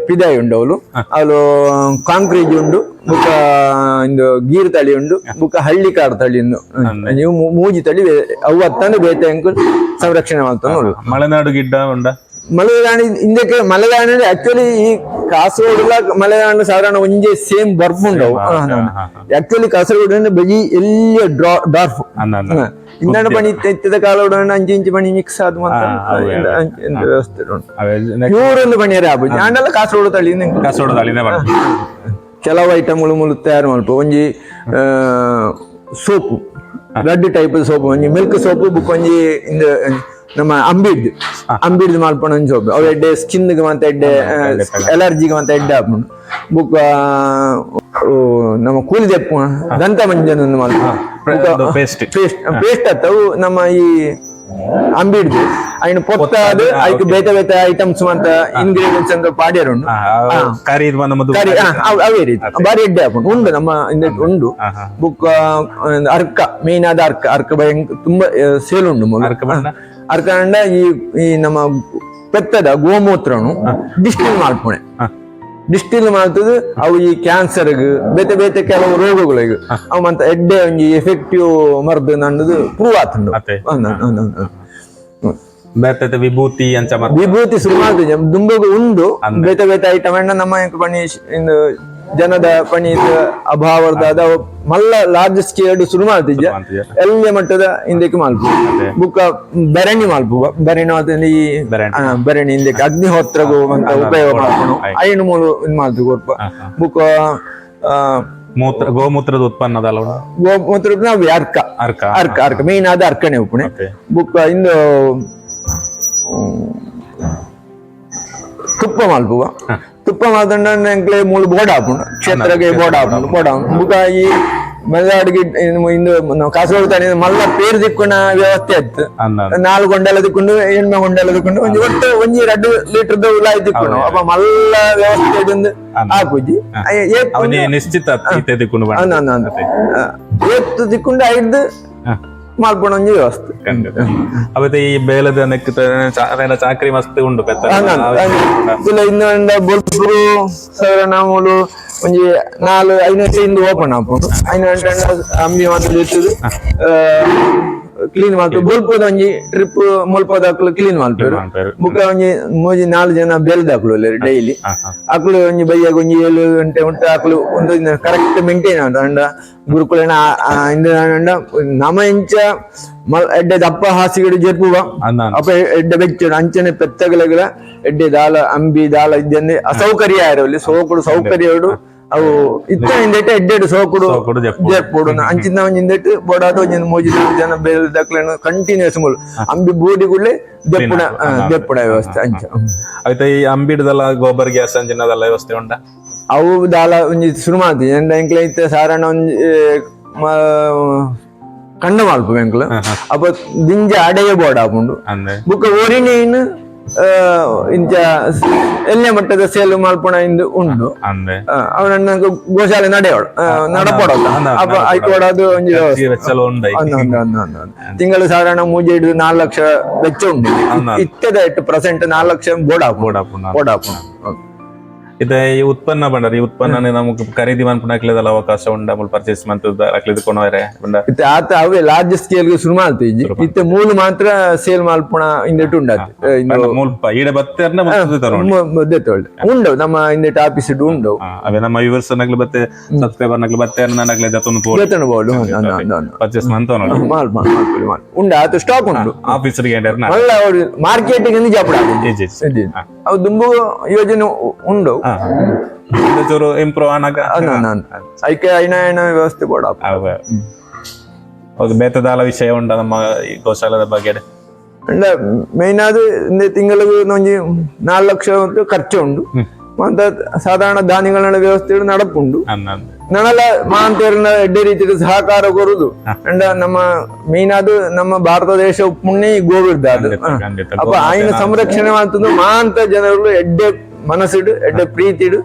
ಪಿದಾಯಿ ಉಂಡು ಅವಳು ಅವಳು ಕಾಂಕ್ರೀಟ್ ಉಂಡು ಬುಕ ಇಂದು ಗೀರ್ ತಳಿ ಉಂಡು ಬುಕ್ಕ ಹಳ್ಳಿ ಕಾಡು ತಳಿ ಉಂಡು ನೀವು ಮೂಜಿ ತಳಿ ಅವು ಹತ್ತಂದು ಬೇತೆ ಅಂಕು ಸಂರಕ್ಷಣೆ ಮಾಡ್ತಾನೆ ಮಲೆನಾಡು ಗಿಡ್ಡ ಉಂಡ ಮಲೆನಾಡು ಇಂದಕ್ಕೆ ಮಲೆನಾಡು ಆಕ್ಚುಲಿ ಈ ಕಾಸರಗೋಡುಲ ಮಲೆನಾಡು ಸಾಧಾರಣ ಒಂಜಿ ಸೇಮ್ ಬರ್ಫ್ ಉಂಡವು ಆಕ್ಚುಲಿ ಕಾಸರಗೋಡು ಬಜಿ ಎಲ್ಲಿಯ ಡಾರ್ಫ್ ಅಂದ ಅಂದ ಇಂದಾಣ ಪಣಿ ಎತ್ತದ ಕಾಲೋಡ ಅಂಚಿ ಇಂಚಿ ಪಣಿ ಮಿಕ್ಸ್ ಆದ್ ಮಾತ್ರ ಹಾ, ಅದೇ, ಅದೇ. ಅಂಚ- ಎಂತ ವ್ಯವಸ್ಥೆ ಉಂಟು ಅವೇ next ಪ್ಯೂರೊಂದು ಪಣಿಯರೆ ಆಬುಜಿ ಆಂಡಲ್ಲ ಕಾಸರಗೋಡು ತಳಿ ನಿಂಗೆ ಕಾಸರಗೋಡು ತಾಳಿನೇ ಬಂದ ಕೆಲವು ಐಟಮ್ಗಳು ಮುಳು ತಯಾರು ಮಲ್ಪ ಒಂಜಿ ಸೋಪು ರೆಡ್ ಟೈಪ್ ಸೋಪು ಒಂಜಿ ಮಿಲ್ಕ್ ಸೋಪು ಬುಕ್ ಒಂಜಿ ಇಂದ ನಮ್ಮ ಅಂಬಿಡ್ ಅಂಬಿಡ್ ಮಲ್ಪಣ ಒಂಜಿ ಅವ್ರ ಅವು ಎಡ್ಡೆ ಸ್ಕಿನ್ಗೆ ಮತ್ತೆ ಎಡ್ಡೆ ಎಲರ್ಜಿಗೆ ಮತ್ತೆ ಎಡ್ಡೆ ಹಾಕೊಂಡು ಬುಕ್ ನಮ್ಮ ಕೂಲಿ ದೆಪ್ಪು ದಂತ ಮಂಜನ ಮಲ್ಪ ಪೇಸ್ಟ್ ಪೇಸ್ಟ್ ಅತ್ತವು ನಮ್ಮ ಈ ಅಂಬಿಡ್ದು ಅಯ್ನ ಪೊತ್ತಾದು ಐಕ್ ಬೇತೆ ಬೇತೆ ಐಟಮ್ಸ್ ಅಂತ ಇಂಗ್ರೀಡಿಯೆಂಟ್ಸ್ ಅಂತ ಪಾಡ್ಯಾರ ಕರಿ ಕರಿ ಅವ್- ರೀತಿ. ಬಾರಿ ಎಡ್ಡೆ ಹಾಕೊಂಡು ಉಂಡು ನಮ್ಮ ಉಂಡು. ಬುಕ್ ಅರ್ಕ ಮೇನ್ ಆದ ಅರ್ಕ. ಅರ್ಕ ಭಯಂಕ ತುಂಬಾ ಸೇಲ್ ಉಂಡು. ಅರ್ಕ ಬಣ್ಣ? ಅರ್ಕ ಈ ಈ ನಮ್ಮ ಪೆತ್ತದ ಗೋಮೂತ್ರನು ಡಿಸ್ಟಿಲ್ ಮಾಡ್ಕೊಣೆ. ಡಿಸ್ಟಿಲ್ ಮಾಡ್ತದ ಅವು ಈ ಕ್ಯಾನ್ಸರ್ಗ್ ಬೇತೆ ಬೇತೆ ಕೆಲವು ರೋಗಗಳಿಗೆ. ಅವ್ ಮಂತ ಎಡ್ಡೆ ಒಂಜಿ ಎಫೆಕ್ಟಿವ್ ಮರ್ದು ನನ್ನದು ಪ್ರೂವ್ ಆತುಂಡು. ಬೇತೆ ವಿಭೂತಿ ಅಂಚ ವಿಭೂತಿ ಸುಮಾರು ದುಂಬಗು ಉಂಡು. ಬೇತೆ ಬೇತೆ ಐಟಮ್ ನಮ್ಮ ಪಣಿ ಇಂದು ಜನದ ಪಣಿ ಅಭಾವದ ಮಲ್ಲ ಲಾರ್ಜ್ ಸ್ಕೇಲ್ ಶುರು ಮಾಡ್ತಿದ್ದೆ. ಎಲ್ಲ ಮಟ್ಟದ ಹಿಂದಕ್ಕೆ ಮಾಲ್ಪು ಬುಕ್ಕ ಬೆರಣಿ ಮಾಲ್ಪು ಬೆರಣಿ ಮಾತಿ ಬೆರಣಿ. ಹಿಂದಕ್ಕೆ ಅಗ್ನಿಹೋತ್ರಗೂ ಅಂತ ಉಪಯೋಗ ಮಾಡ್ಕೊಂಡು ಐನು ಮೂಲು ಇದು ಮಾಡ್ತು ಗೊರ್ಪ ಬುಕ್ಕ ಮೂತ್ರ ಗೋಮೂತ್ರದ ಉತ್ಪನ್ನದಲ್ಲ ಗೋಮೂತ್ರ ಅರ್ಕ. ಅರ್ಕ. ಅರ್ಕ ಅರ್ಕ. ಮೇನ್ ಆದ ಅರ್ಕನೆ ಉಪ್ಪಣೆ ಬುಕ್ಕ ಇಂದು ತುಪ್ಪ ಮಲ್ಪುವ. ತುಪ್ಪ ಎಂಕ್ಲೆ ಮೂಲ ಬೋರ್ಡ್ ಹಾಪುಂಡು ಕ್ಷೇತ್ರಕ್ಕೆ ಬೋರ್ಡ್ ಹಾಪುಂಡು ಬೋರ್ಡ್ ಬುಕ್ಕ ಈ ಮಲೆನಾಡಿಗೆ ಇಂದು ಕಾಸರಗೋಡು ತಾನೆ ಮಲ್ಲ ಪೇರು ದಿಕ್ಕುನ ವ್ಯವಸ್ಥೆ ಇತ್ತು. ನಾಲ್ಕು ಗೊಂಡೆಲ್ಲ ದಿಕ್ಕೊಂಡು ಎಣ್ಣೆ ಗೊಂಡೆಲ್ಲ ದಿಕ್ಕೊಂಡು ಒಂಜಿ ಒಟ್ಟು ಒಂಜಿ ಎರಡು ಲೀಟರ್ ಉಲಾಯಿ ದಿಕ್ಕೊಂಡು ಅಪ್ಪ ಮಲ್ಲ ವ್ಯವಸ್ಥೆ ಇದೊಂದು ಹಾಕುಜಿ. ನಿಶ್ಚಿತ ಈತೆ ದಿಕ್ಕೊಂಡು ಅಂದ ಅಂದ ಅಂದ. ಆ, ಏತ್ ದಿಕ್ಕೊಂಡು ಐದು ಒಂಜಿ ವ್ಯವಸ್ಥೆ. ಅವತ್ತೆ ಈ ಬೇಲದ ನೆಕ್ಕಿತ ಚಾಕ್ರಿ ಮಸ್ತ್ ಉಂಡು ಇಲ್ಲ ಇನ್ನೊಂದು ಬೊಲ್ಪುರು ಸಾವಿರ ನಾಮೂಲು ಒಂಜಿ ನಾಲ್ ಐದು ಗಂಟೆ ಇಂದು ಓಪನ್ ಆಪುಂಡು ಐದು ಗಂಟೆ ಅಂಬಿ ಮಾತ್ರ ಇರ್ತದೆ. ಕ್ಲೀನ್ ಮಾಡ್ತಾರೆ. ಬುಲ್ಪದ ಒಂಜಿ ಟ್ರಿಪ್ ಮುಲ್ಪದ ಹಾಕ್ಲು ಕ್ಲೀನ್ ಮಾಡ್ತಾರೆ. ಬುಕ್ಕ ಒಂಜಿ ಮೂಜಿ ನಾಲ್ ಜನ ಬೆಲ್ದ ಹಾಕ್ಲು ಡೈಲಿ ಆಕಳು ಒಂಜಿ ಬೈಯಾಗ ಒಂಜಿ ಏಳು ಗಂಟೆ ಉಂಟು ಆಕಳು ಒಂದು ಕರೆಕ್ಟ್ ಮೇಂಟೈನ್ ಅಂಡ ಗುರುಕುಲನ ಇಂದ ನಮ ಇಂಚ ಮ- ಎಡ್ಡೆ ದಪ್ಪ ಹಾಸಿಗಡು ಜೆಪ್ಪುವ ಅಪ್ಪ ಎಡ್ಡೆ ಬೆಚ್ಚ ಅಂಚನೆ ಪೆತ್ತಗಲಗಳ ಎಡ್ಡೆ ದಾಲ ಅಂಬಿ ದಾಲ ಇದ್ದಂದೆ ಅಸೌಕರ್ಯ ಇರಲಿ ಸೌಕರ್ಯ ಸೌಕರ್ಯಡು ಅವು ಇತ್ತ ಹಿಂದೆಟ್ಟು ಎಡ್ಡೆಡು ಸೋಕುಡು. ಜೆಪ್ಪುಡು ಅಂಚಿನ ಒಂಜಿ ಹಿಂದೆಟ್ಟು ಬೋಡಾದ ಒಂಜಿ ಮೂಜಿ ಜನ ಬೇಲ್ ದಕ್ಲೇನು ಕಂಟಿನ್ಯೂಸ್ ಮುಳು. ಅಂಬಿ ಬೂಡಿಗುಳ್ಳೆ ದೆಪ್ಪುಡ ದೆಪ್ಪುಡ ವ್ಯವಸ್ಥೆ ಅಂಚ. ಅವತ್ತೆ ಈ ಅಂಬಿಡದಲ್ಲ ಗೋಬರ್ ಗ್ಯಾಸ್ ಅಂಚಿನದೆಲ್ಲ ವ್ಯವಸ್ಥೆ ಉಂಡ ಅವು ದಾಲ ಒಂಜಿ ಶುರು ಮಾಡ್ತೀವಿ. ಎಂದ ಎಂಕ್ಲೆ ಇತ್ತೆ ಸಾರಣ ಒಂಜಿ ಕಂಡ ಮಾಲ್ಪ ಎಂಕ್ಲ. ಅಪ್ಪ ದಿಂಜ ಅಡೆಯ ಬೋರ್ಡ್ ಹಾಕೊಂಡು. ಬುಕ್ ಬುಕ್ಕ ಒರಿನೇನು ಇಂಚ ಎಲ್ಲೇ ಮಟ್ಟದ ಸೇಲ್ ಮಲ್ಪಣ ಇಂದು ಉಂಡು ಅಂದೆ. ಅವನನ್ನ ಗೋಶಾಲೆ ನಡೆಯೋಳು. ನಡಪಡೋಲ್ಲ ಅಪ್ಪ ಒಂಜಿ ಉಂಡ ಅಂದ, ಅಂದ. ತಿಂಗಳು ಸಾಧಾರಣ ಮೂಜೆ ಹಿಡಿದು ನಾಲ್ಕು ಲಕ್ಷ ವೆಚ್ಚ ಉಂಟು. ಇತ್ತದ ಎಟ್ಟು ಪರ್ಸೆಂಟ್ ನಾಲ್ಕು ಲಕ್ಷ ಹಾಪುಂಡ ಬೋರ್ಡ್ ಹಾಕು ಇದು ಈ ಉತ್ಪನ್ನ ಬಂಡಾರ ಈ ಉತ್ಪನ್ನ ನಮಗೆ ಖರೀದಿ ಮನ್ಪುಣ ಹಾಕ್ಲಿದಲ್ಲ ಅವಕಾಶ ಉಂಡ ಮುಲ್ ಪರ್ಚೇಸ್ ಮಂತದ ಹಾಕ್ಲಿದ್ ಕೊನವರೆ ಬಂಡ ಇತ್ತೆ ಆತ ಅವೇ ಲಾರ್ಜ್ ಸ್ಕೇಲ್ ಶುರು ಮಾಡ್ತೀವಿ. ಇತ್ತೆ ಮೂಲ ಮಾತ್ರ ಸೇಲ್ ಮಾಲ್ಪುಣ ಇಂದಿಟ್ಟು ಉಂಡಾತು ಇಂದು ಮುಲ್ಪ ಈಡೆ ಬತ್ತೆರ್ನ ಮುತ್ತದ ತರೋಣ ಉಂಡವು ನಮ್ಮ ಇಂದೆಟ್ಟು ಆಫೀಸ್ ಉಂಡವು. ಅವೇ ನಮ್ಮ ವ್ಯೂವರ್ಸ್ ನಗ್ಲಿ ಬತ್ತೆ ಸಬ್ಸ್ಕ್ರೈಬರ್ ನಗ್ಲಿ ಬತ್ತೆ ನಗ್ಲಿ ದತ್ತೊಂದು ಪೋಲ್ ಪರ್ಚೇಸ್ ಮಂತ ಮಾಲ್ ಮಾಲ್ ಮಾಲ್ ಮಾಲ್ ಉಂಡ ಆತ ಸ್ಟಾಕ್ ಉಂಡು ಆಫೀಸರ್ಗೆ ಹೇಳ್ಯಾರ ಒಳ್ಳೆ ಮಾರ್ಕೆಟ್ಗೆ ಜಾಪಡ. ಅವು ದುಂಬು ಯೋಜನೆ ಉಂಡು. ಇದು ಚೂರು ಇಂಪ್ರೂವ್ ಆನಾಗ ಅಂದ ಅಂದ ಅಂದ. ಐಕೆ ಐನ ಐನ ವ್ಯವಸ್ಥೆ ಅವೆ ಹೌದು ಬೇತದಾಲ ವಿಷಯ ಉಂಡ ನಮ್ಮ ಗೋಶಾಲದ ಬಗ್ಗೆ? ಅಂಡ ಮೇನ್ ಇಂದೆ ತಿಂಗಳಿಗೆ ಒಂಜಿ ನಾಲ್ಕು ಲಕ್ಷ ಖರ್ಚು ಉಂಡು ಮತ್ತೆ ಸಾಧಾರಣ ಧಾನ್ಯಗಳ ವ್ಯವಸ್ಥೆ ನಡಪುಂಡು ನನಲ ಮಾಂತೇರಿನ ಎಡ್ಡೆ ರೀತಿಯ ಸಹಕಾರ ಕೊರುದು ಅಂಡ ನಮ್ಮ ಮೇನ್ ನಮ್ಮ ಭಾರತ ದೇಶ ಪುಣ್ಯ ಗೋವಿರ್ದ ಅದು. ಅಪ್ಪ ಆಯ್ನ ಸಂರಕ್ಷಣೆ ಮಾಡ್ತಂದು ಮಾಂತ ಜನರು ಎಡ್ಡೆ ಮನಸ್ಸಿಡು ಎಡ್ಡೆ ಪ್ರೀತಿಡು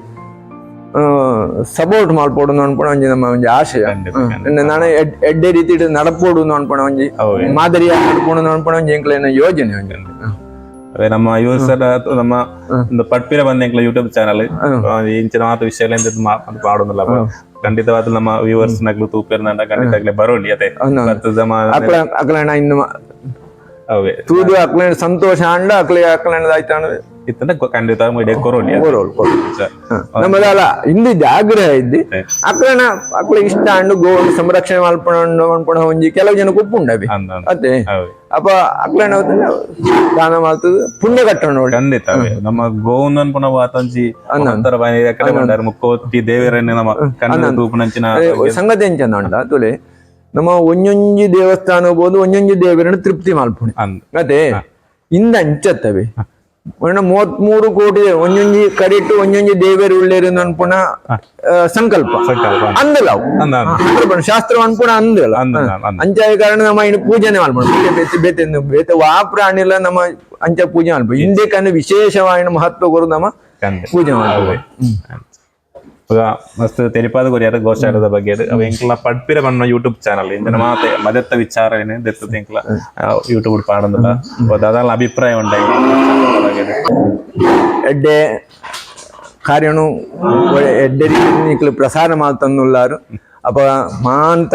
ಸಪೋರ್ಟ್ ಮಾಡ್ಪೋಡು ಅನ್ಪಣ ಒಂಜಿ ನಮ್ಮ ಒಂಜಿ ಆಶಯ ಖಂಡಿತ, ಹ್ಮ್. ಖಂಡಿತ. ಇನ್ನು ನಾನು ಎಡ್- ಎಡ್ಡೆ ರೀತಿ ನಡಪೋಡು ಅನ್ಪಣ ಒಂಜಿ ಹೌದು. ಮಾದರಿಯಾಗಿ ನಡ್ಪೋಡು ಅನ್ಪಣ ಒಂಜಿ ಎಂಕ್ಲೇನ ಯೋಜನೆ ಒಂಜಿ ಹ್ಮ್. ಅದೇ ನಮ್ಮ ಯೂಸರ್ ನಮ್ಮ ಒಂದು ಪಟ್ಪಿರ ಬಂದ ಯೂಟ್ಯೂಬ್ ಚಾನಲ್ ಇಂಚಿನ ಮಾತು ವಿಷಯ ಮಾಡುದಿಲ್ಲ ಖಂಡಿತವಾದ ನಮ್ಮ ವ್ಯೂವರ್ಸ್ ನಗ್ಲು ತೂಪೇರ್ನಂಡ ಖಂಡಿತವಾಗ್ಲೇ ಬರೋಲಿ ಅದೇ ಹೌದು. ಬರ್ತದ ಮಾ- ಅಕ್ಲ ಅಕ್ಲೇನ ಇನ್ನು ಮ- ಅವೇ ತೂದು ಅಕ್ಲೇನ ಸಂತೋಷ ಅಂಡ ಅಕ್ಲೆ ಅಕ್ಲೇನ ಆಯ್ತಾಣ ಇತ್ತಂದ ಖಂಡಿತ ಕೊರೋಲಿ ನಮ್ಮದಲ್ಲ ಇಂದಿದ್ದ ಆಗ್ರಹ ಇದ್ದಿ ಅಕ್ಲೇನ ಅಕ್ಲೆ ಇಷ್ಟ ಹಣ್ಣು ಗೋ ಸಂರಕ್ಷಣೆ ಮಲ್ಪಣ ಅನ್ಪಣ ಒಂಜಿ ಕೆಲವು ಜನ ಉಪ್ಪುಂಡವಿ. ಅಪ್ಪ ಅಕ್ಲೇನ ದಾನ ಮಾಡ್ತದ ಪುಣ್ಯ ಕಟ್ಟಣ ನೋಡಿ ಖಂಡಿತ. ನಮ್ಮ ಗೋವನ್ ಅನ್ಪುಣ ವಾತಂಜಿ ಅಂತರ ಬಾಯಿ ಕಡೆ ದೇವರನ್ನೇ ನಮ್ಮ ಕನ್ನಡ ತೂಪುನಂಚಿನ ಸಂಗತಿ ಎಂಚಂದ ಉಂಡ ತುಲೆ ನಮ್ಮ ಒಂಜೊಂಜಿ ದೇವಸ್ಥಾನ ಹೋಗ್ಬೋದು ಒಂಜೊಂಜಿ ದೇವರನ್ನ ತೃಪ್ತಿ ಮಾಡ್ಪುಣೆ. ಅಂದ. ಅದೇ ಇಂದ ಅಂಚತ್ತವೆ. ಒಣ್ಣ ಮೂವತ್ಮೂರು ಕೋಟಿ ಒಂಜೊಂಜಿ ಕಡಿಟ್ಟು ಒಂಜೊಂಜಿ ದೇವರು ಉಳ್ಳೇರು ಅನ್ಪುಣ ಸಂಕಲ್ಪ. ಅಂದಲ್ಲ ಅವು. ಶಾಸ್ತ್ರ ಅನ್ಪುಣ ಅಂದಲ್ಲ. ಅಂಚ. ಕಾರಣ ನಮ್ಮ ಇನ್ನು ಪೂಜೆನೆ ಮಾಡ್ಬೋದು. ಬೇತೆ ಬೇತೆ ಬೇತೆ ಆ ಪ್ರಾಣಿಲ ನಮ್ಮ ಅಂಚ ಪೂಜೆ ಮಾಡ್ಬೋದು. ಹಿಂದೆ ಕಂಡು ವಿಶೇಷವಾಗಿ ಮಹತ್ವ ಕೊರು ನಮ್ಮ ಪೂಜೆ ಮಾಡ್ಬೋದು. ಈಗ ಮಸ್ತ್ ತೆರಿಪಾದ ಕೊರಿಯಾರ ಗೋಶಾಲದ ಬಗ್ಗೆ ಅವ ಎಂಕ್ಲ ಪಡ್ಪಿರ ಬಣ್ಣ ಯೂಟ್ಯೂಬ್ ಚಾನಲ್ ಇಂದಿನ ಮಾತೆ ಮದತ್ತ ವಿಚಾರ ಏನೇ ದೆತ್ತದ ಎಂಕ್ಲ ಯೂಟ್ಯೂಬ್ ಪಾಡಂದಿಲ್ಲ ದಾದಾಲ ಅಭಿಪ್ರಾಯ ಉಂಡ ಈ ಚಾನಲ್ದ ಬಗ್ಗೆ ಎಡ್ಡೆ ಕಾರ್ಯನು ಒಳ್ಳೆ ಎಡ್ಡೆ ರೀತಿ ನಿಕ್ಲು ಪ್ರಸಾರ ಮಾಡ್ತಂದುಲ್ಲಾರು ಅಪ ಮಾಂತ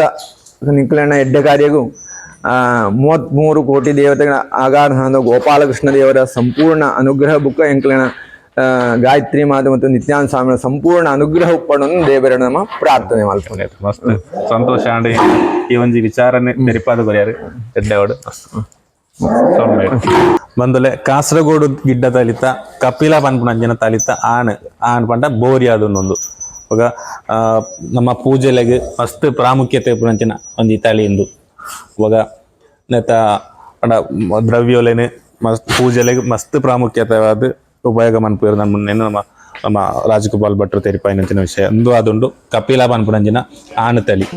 ನಿಕ್ಲಣ್ಣ ಎಡ್ಡೆ ಕಾರ್ಯಗೂ ಆ ಮೂವತ್ಮೂರು ಕೋಟಿ ದೇವತೆಗಳ ಆಗಾಢ ಗೋಪಾಲಕೃಷ್ಣ ದೇವರ ಸಂಪೂರ್ಣ ಅನುಗ್ರಹ ಬುಕ್ಕ ಎಂಕ್ಲಣ ಆ, ಗಾಯತ್ರಿ ಮಾತೆ ಮತ್ತು ನಿತ್ಯಾನಂದ ಸ್ವಾಮಿಗಳ ಸಂಪೂರ್ಣ ಅನುಗ್ರಹ ಉಪ್ಪಡನ್ನು ದೇವರ ನಮ್ಮ ಪ್ರಾರ್ಥನೆ ಮಾಡ್ಕೊಂಡು ಮಸ್ತ್. ಸಂತೋಷ ಅಂಡ್ ಈ ಒಂಜಿ ವಿಚಾರನೆ ತೆರಿಪಾದ ಕೊರಿಯಾರು ಎಡ್ಡೆವಡು ಬಂದಲೆ ಕಾಸರಗೋಡು ಗಿಡ್ಡ ತಲಿತ ಕಪಿಲ ಪನ್ಪುನಂಜನ ತಲಿತ ಆನ್ ಆನ್ ಪಂಡ ಬೋರಿ ಅದನ್ನೊಂದು ಇವಾಗ ಆ, ನಮ್ಮ ಪೂಜೆಲೆಗ್ ಮಸ್ತ್ ಪ್ರಾಮುಖ್ಯತೆ ಪುನಂಚಿನ ಒಂಜಿ ತಳಿಂದು ಇವಾಗ ನೆತ್ತ ಪಂಡ ದ್ರವ್ಯೋಲೆನೆ ಮಸ್ತ್ ಪೂಜೆಲೆಗ್ ಮಸ್ತ್ ಪ್ರಾಮುಖ್ಯತೆವಾದ ಉಪಯೋಗ ಮನ್ಪುಯರು ನಮ್ಮ ನೆನ್ನೆ ನಮ್ಮ ನಮ್ಮ ರಾಜಗೋಪಾಲ್ ಭಟ್ರು ತೆರಿಪಾಯಿನಂಚಿನ ವಿಷಯ ಒಂದು ಅದೊಂದು ಕಪಿಲ ಪನ್ಪುನಂಜಿನ ಆಣ್ ತಳಿ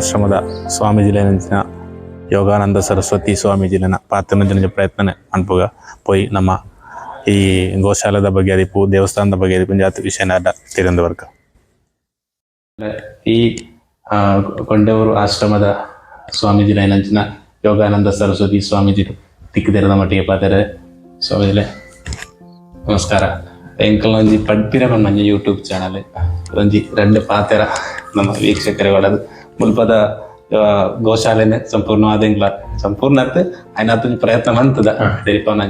ಆಶ್ರಮದ ಸ್ವಾಮೀಜಿ ಸ್ವಾಮೀಜಿಲಿನ ಯೋಗಾನಂದ ಸರಸ್ವತಿ ಸ್ವಾಮೀಜಿ ಸ್ವಾಮೀಜಿಲಿನ ಜನ ಪ್ರಯತ್ನ ಅನ್ಪುಗ ಪೋಯಿ ನಮ್ಮ ಈ ಗೋಶಾಲದ ಬಗ್ಗೆ ಅದಿಪ್ಪು ದೇವಸ್ಥಾನದ ಬಗ್ಗೆ ಅದಿಪ್ಪು ಜಾತಿ ವಿಷಯನ ತಿರಂದವರ್ಗ ಈ ಕೊಂಡವರು ಆಶ್ರಮದ ಸ್ವಾಮೀಜಿ ಲೈನಂಚಿನ ಯೋಗಾನಂದ ಸರಸ್ವತಿ ಸ್ವಾಮೀಜಿ ತಿಕ್ಕದಿರದ ಮಟ್ಟಿಗೆ ಪಾತ್ರ. ಸ್ವಾಮೀಜಿ ನಮಸ್ಕಾರ. ಎಂಕಲ್ ಒಂಜಿ ಪಡ್ಪಿರ ಮಂಜಿ ಯೂಟ್ಯೂಬ್ ಚಾನಲ್. ಒಂಜಿ ರೆಂಡು ಪಾತೆರ ನಮ್ಮ ವೀಕ್ಷಕರುಗಳದು ಮುಲ್ಪದ ಗೋಶಾಲೆನೆ ಸಂಪೂರ್ಣವಾದ ಸಂಪೂರ್ಣ ಅತ್ತೆ ಆಯ್ನ ಅದನ್ನ ಪ್ರಯತ್ನ ಮಂತದ ದೇವಿಪಾನ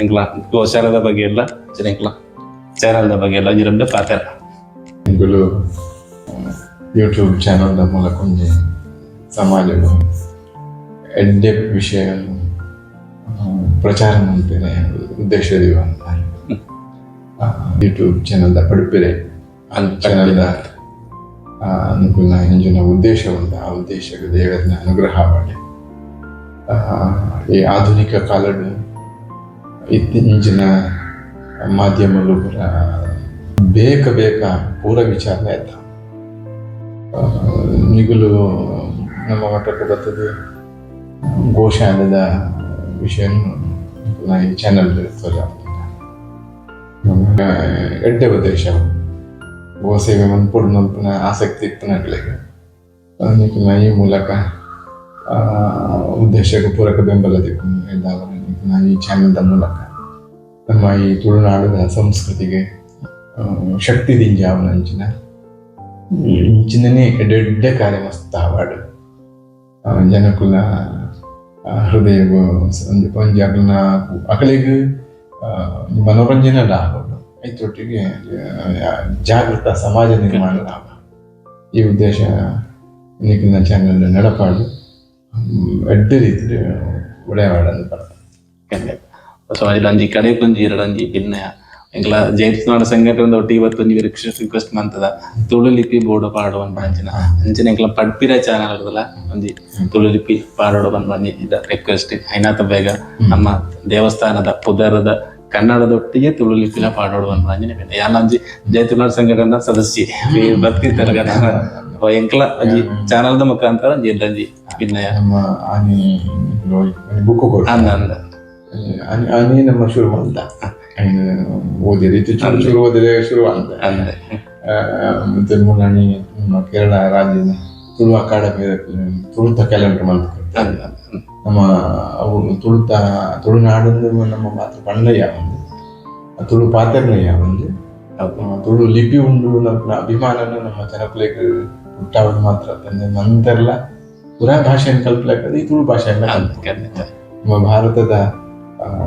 ಇಂಗ್ಲ ಗೋಶಾಲದ ಬಗ್ಗೆ ಎಲ್ಲ ಜನಿಂಗ್ಲ ಚಾನಲ್ದ ಬಗ್ಗೆ ಎಲ್ಲ ಇರಂದ ಪಾತಾರ. ಯೂಟ್ಯೂಬ್ ಚಾನಲ್ದ ಮೂಲಕ ಒಂದು ಸಮಾಜದ ಎಡ್ಡೆ ವಿಷಯಗಳನ್ನು ಪ್ರಚಾರ ಮಾಡ್ತೇನೆ ಉದ್ದೇಶದಿವ ಯೂಟ್ಯೂಬ್ ಚಾನಲ್ದ ಪಡುಪಿರೆ. ಚಾನಲ್ದ ಅನುಕೂಲ ಇಂಜಿನ ಉದ್ದೇಶ ಉಂಟು. ಆ ಉದ್ದೇಶಕ್ಕೆ ದೇವರನ್ನ ಅನುಗ್ರಹ ಮಾಡಿ. ಈ ಆಧುನಿಕ ಕಾಲಡ್ ಇತ್ತೀಚಿನ ಮಾಧ್ಯಮಗಳು ಪೂರ ಬೇಕ ಬೇಕ ಪೂರ ವಿಚಾರಣೆ ಆಯ್ತು. ನಿಗುಲು ನಮ್ಮ ಮಟ್ಟಕ್ಕೆ ಬರ್ತದೆ. ಗೋಶಾಲದ ವಿಷಯ ಈ ಚಾನಲ್ ಎಡ್ಡೆ ಉದ್ದೇಶ ಗೋ ಸೇವೆ ಮನ್ಪುಡ್ ಮನ್ಪುನ ಆಸಕ್ತಿ ಇಪ್ಪನಗಳಿಗೆ ನಿಖಿಲ ಈ ಮೂಲಕ ಉದ್ದೇಶಕ್ಕೆ ಪೂರಕ ಬೆಂಬಲ ದಿಕ್ಕು ಈ ಚಾನಲ್ದ ಮೂಲಕ ನಮ್ಮ ಈ ತುಳುನಾಡಿನ ಸಂಸ್ಕೃತಿಗೆ ಶಕ್ತಿ ದಿಂಜಾವನಂಚಿನ ಇಂಚಿನೇ ಎಡ್ಡೆ ಕಾರ್ಯ ಮಸ್ತ್ ಆವಾಡು ಜನಕುಲ ಹೃದಯ ಒಂಜಿ ಅಕಲಿಗೆ ಮನೋರಂಜನೆ ಆಗೋದು ಆ, ಜಾಗೃತ ಸಮಾಜ ನಿರ್ಮಾಣ ಲಾಭ. ಈ ಉದ್ದೇಶ ನಿಖಿಲ್ನ ಚಾನೆಲ್ ನಡಪಾಡು ಎಡ್ಡೆ ರೀತಿ ಒಳ್ಳೆಯವಾಡನ್ನು ಬರ್ತದೆ. ಸೊ ಇಲ್ಲೊಂಜಿ ಕಡೆಕೊಂಜಿ ಎರಡೊಂಜಿ ಭಿನ್ನ ಎಂಕ್ಲ ಜೈತ್ನಾಡ ಸಂಘಟನೆ ಒಟ್ಟಿಗೆ ಇವತ್ತು ರಿಕ್ವೆಸ್ಟ್ ರಿಕ್ವೆಸ್ಟ್ ಮಂತದ ತುಳು ಲಿಪಿ ಬೋರ್ಡ್ ಪಾಡುವ ಅಂಚಿನ ಅಂಚಿನ ಎಂಕ್ಲ ಪಡ್ಪಿರ ಚಾನಲ್ ಇರ್ತದಲ್ಲ ಒಂಜಿ ತುಳು ಲಿಪಿ ಪಾಡೋಡು ಬಂದ್ ಬಂದಿ ಇದ ರಿಕ್ವೆಸ್ಟ್ ಐನಾತ ಬೇಗ ನಮ್ಮ ದೇವಸ್ಥಾನದ ಪುದರದ ಕನ್ನಡದೊಟ್ಟಿಗೆ ತುಳು ಲಿಪಿನ ಪಾಡೋಡು ಬಂದ್ ಅಂಜನೆ ಬೇಡ ಯಾನೊಂಜಿ ಜೈತುನಾಡ ಸಂಘಟನೆ ಸದಸ್ಯ ಬರ್ತಿರ್ತಾರೆ ಎಂಕ್ಲ ಒಂಜಿ ಚಾನಲ್ದ ಮುಖಾಂತರ ಒಂಜಿ ಎರಡಂಜಿ ಭಿನ್ನಯ ನಮ್ಮ ಆನೆ ಬುಕ್ ಕೊಡು ಅಂದ ಅಂದ ಆನೆ ಆನೆ ನಮ್ಮ ಶುರು ಅಂತ ಓದಿ ರೀತಿ ಚೂರು ಚೂರು ಓದಿದ್ರೆ ಶುರು ಅಂತ ಅಂದೆ ಮತ್ತೆ ಮುನ್ನಾಣಿ ನಮ್ಮ ಕೇರಳ ರಾಜ್ಯದ ತುಳು ಅಕಾಡೆಮಿ ತುಳುತ ಕ್ಯಾಲೆಂಡರ್ ಮಾಡ್ತಾರೆ ಅಂದ ಅಂದ ನಮ್ಮ ಅವು ತುಳುತ ತುಳುನಾಡು ನಮ್ಮ ಮಾತ್ರ ಪಂಡಯ್ಯ ಒಂದು ತುಳು ಪಾತ್ರನಯ್ಯ ಒಂದು. ತುಳು ಲಿಪಿ ಉಂಡು ನಮ್ಮ ಅಭಿಮಾನನ ನಮ್ಮ ಜನಕುಲೆಗೆ ಹುಟ್ಟಾವದು ಮಾತ್ರ ತಂದೆ. ನಂತೆಲ್ಲ ಪುರಾ ಭಾಷೆಯನ್ನು ಕಲ್ಪಲಾಕದು ಈ ತುಳು ಭಾಷೆಯನ್ನ ನಮ್ಮ ಭಾರತದ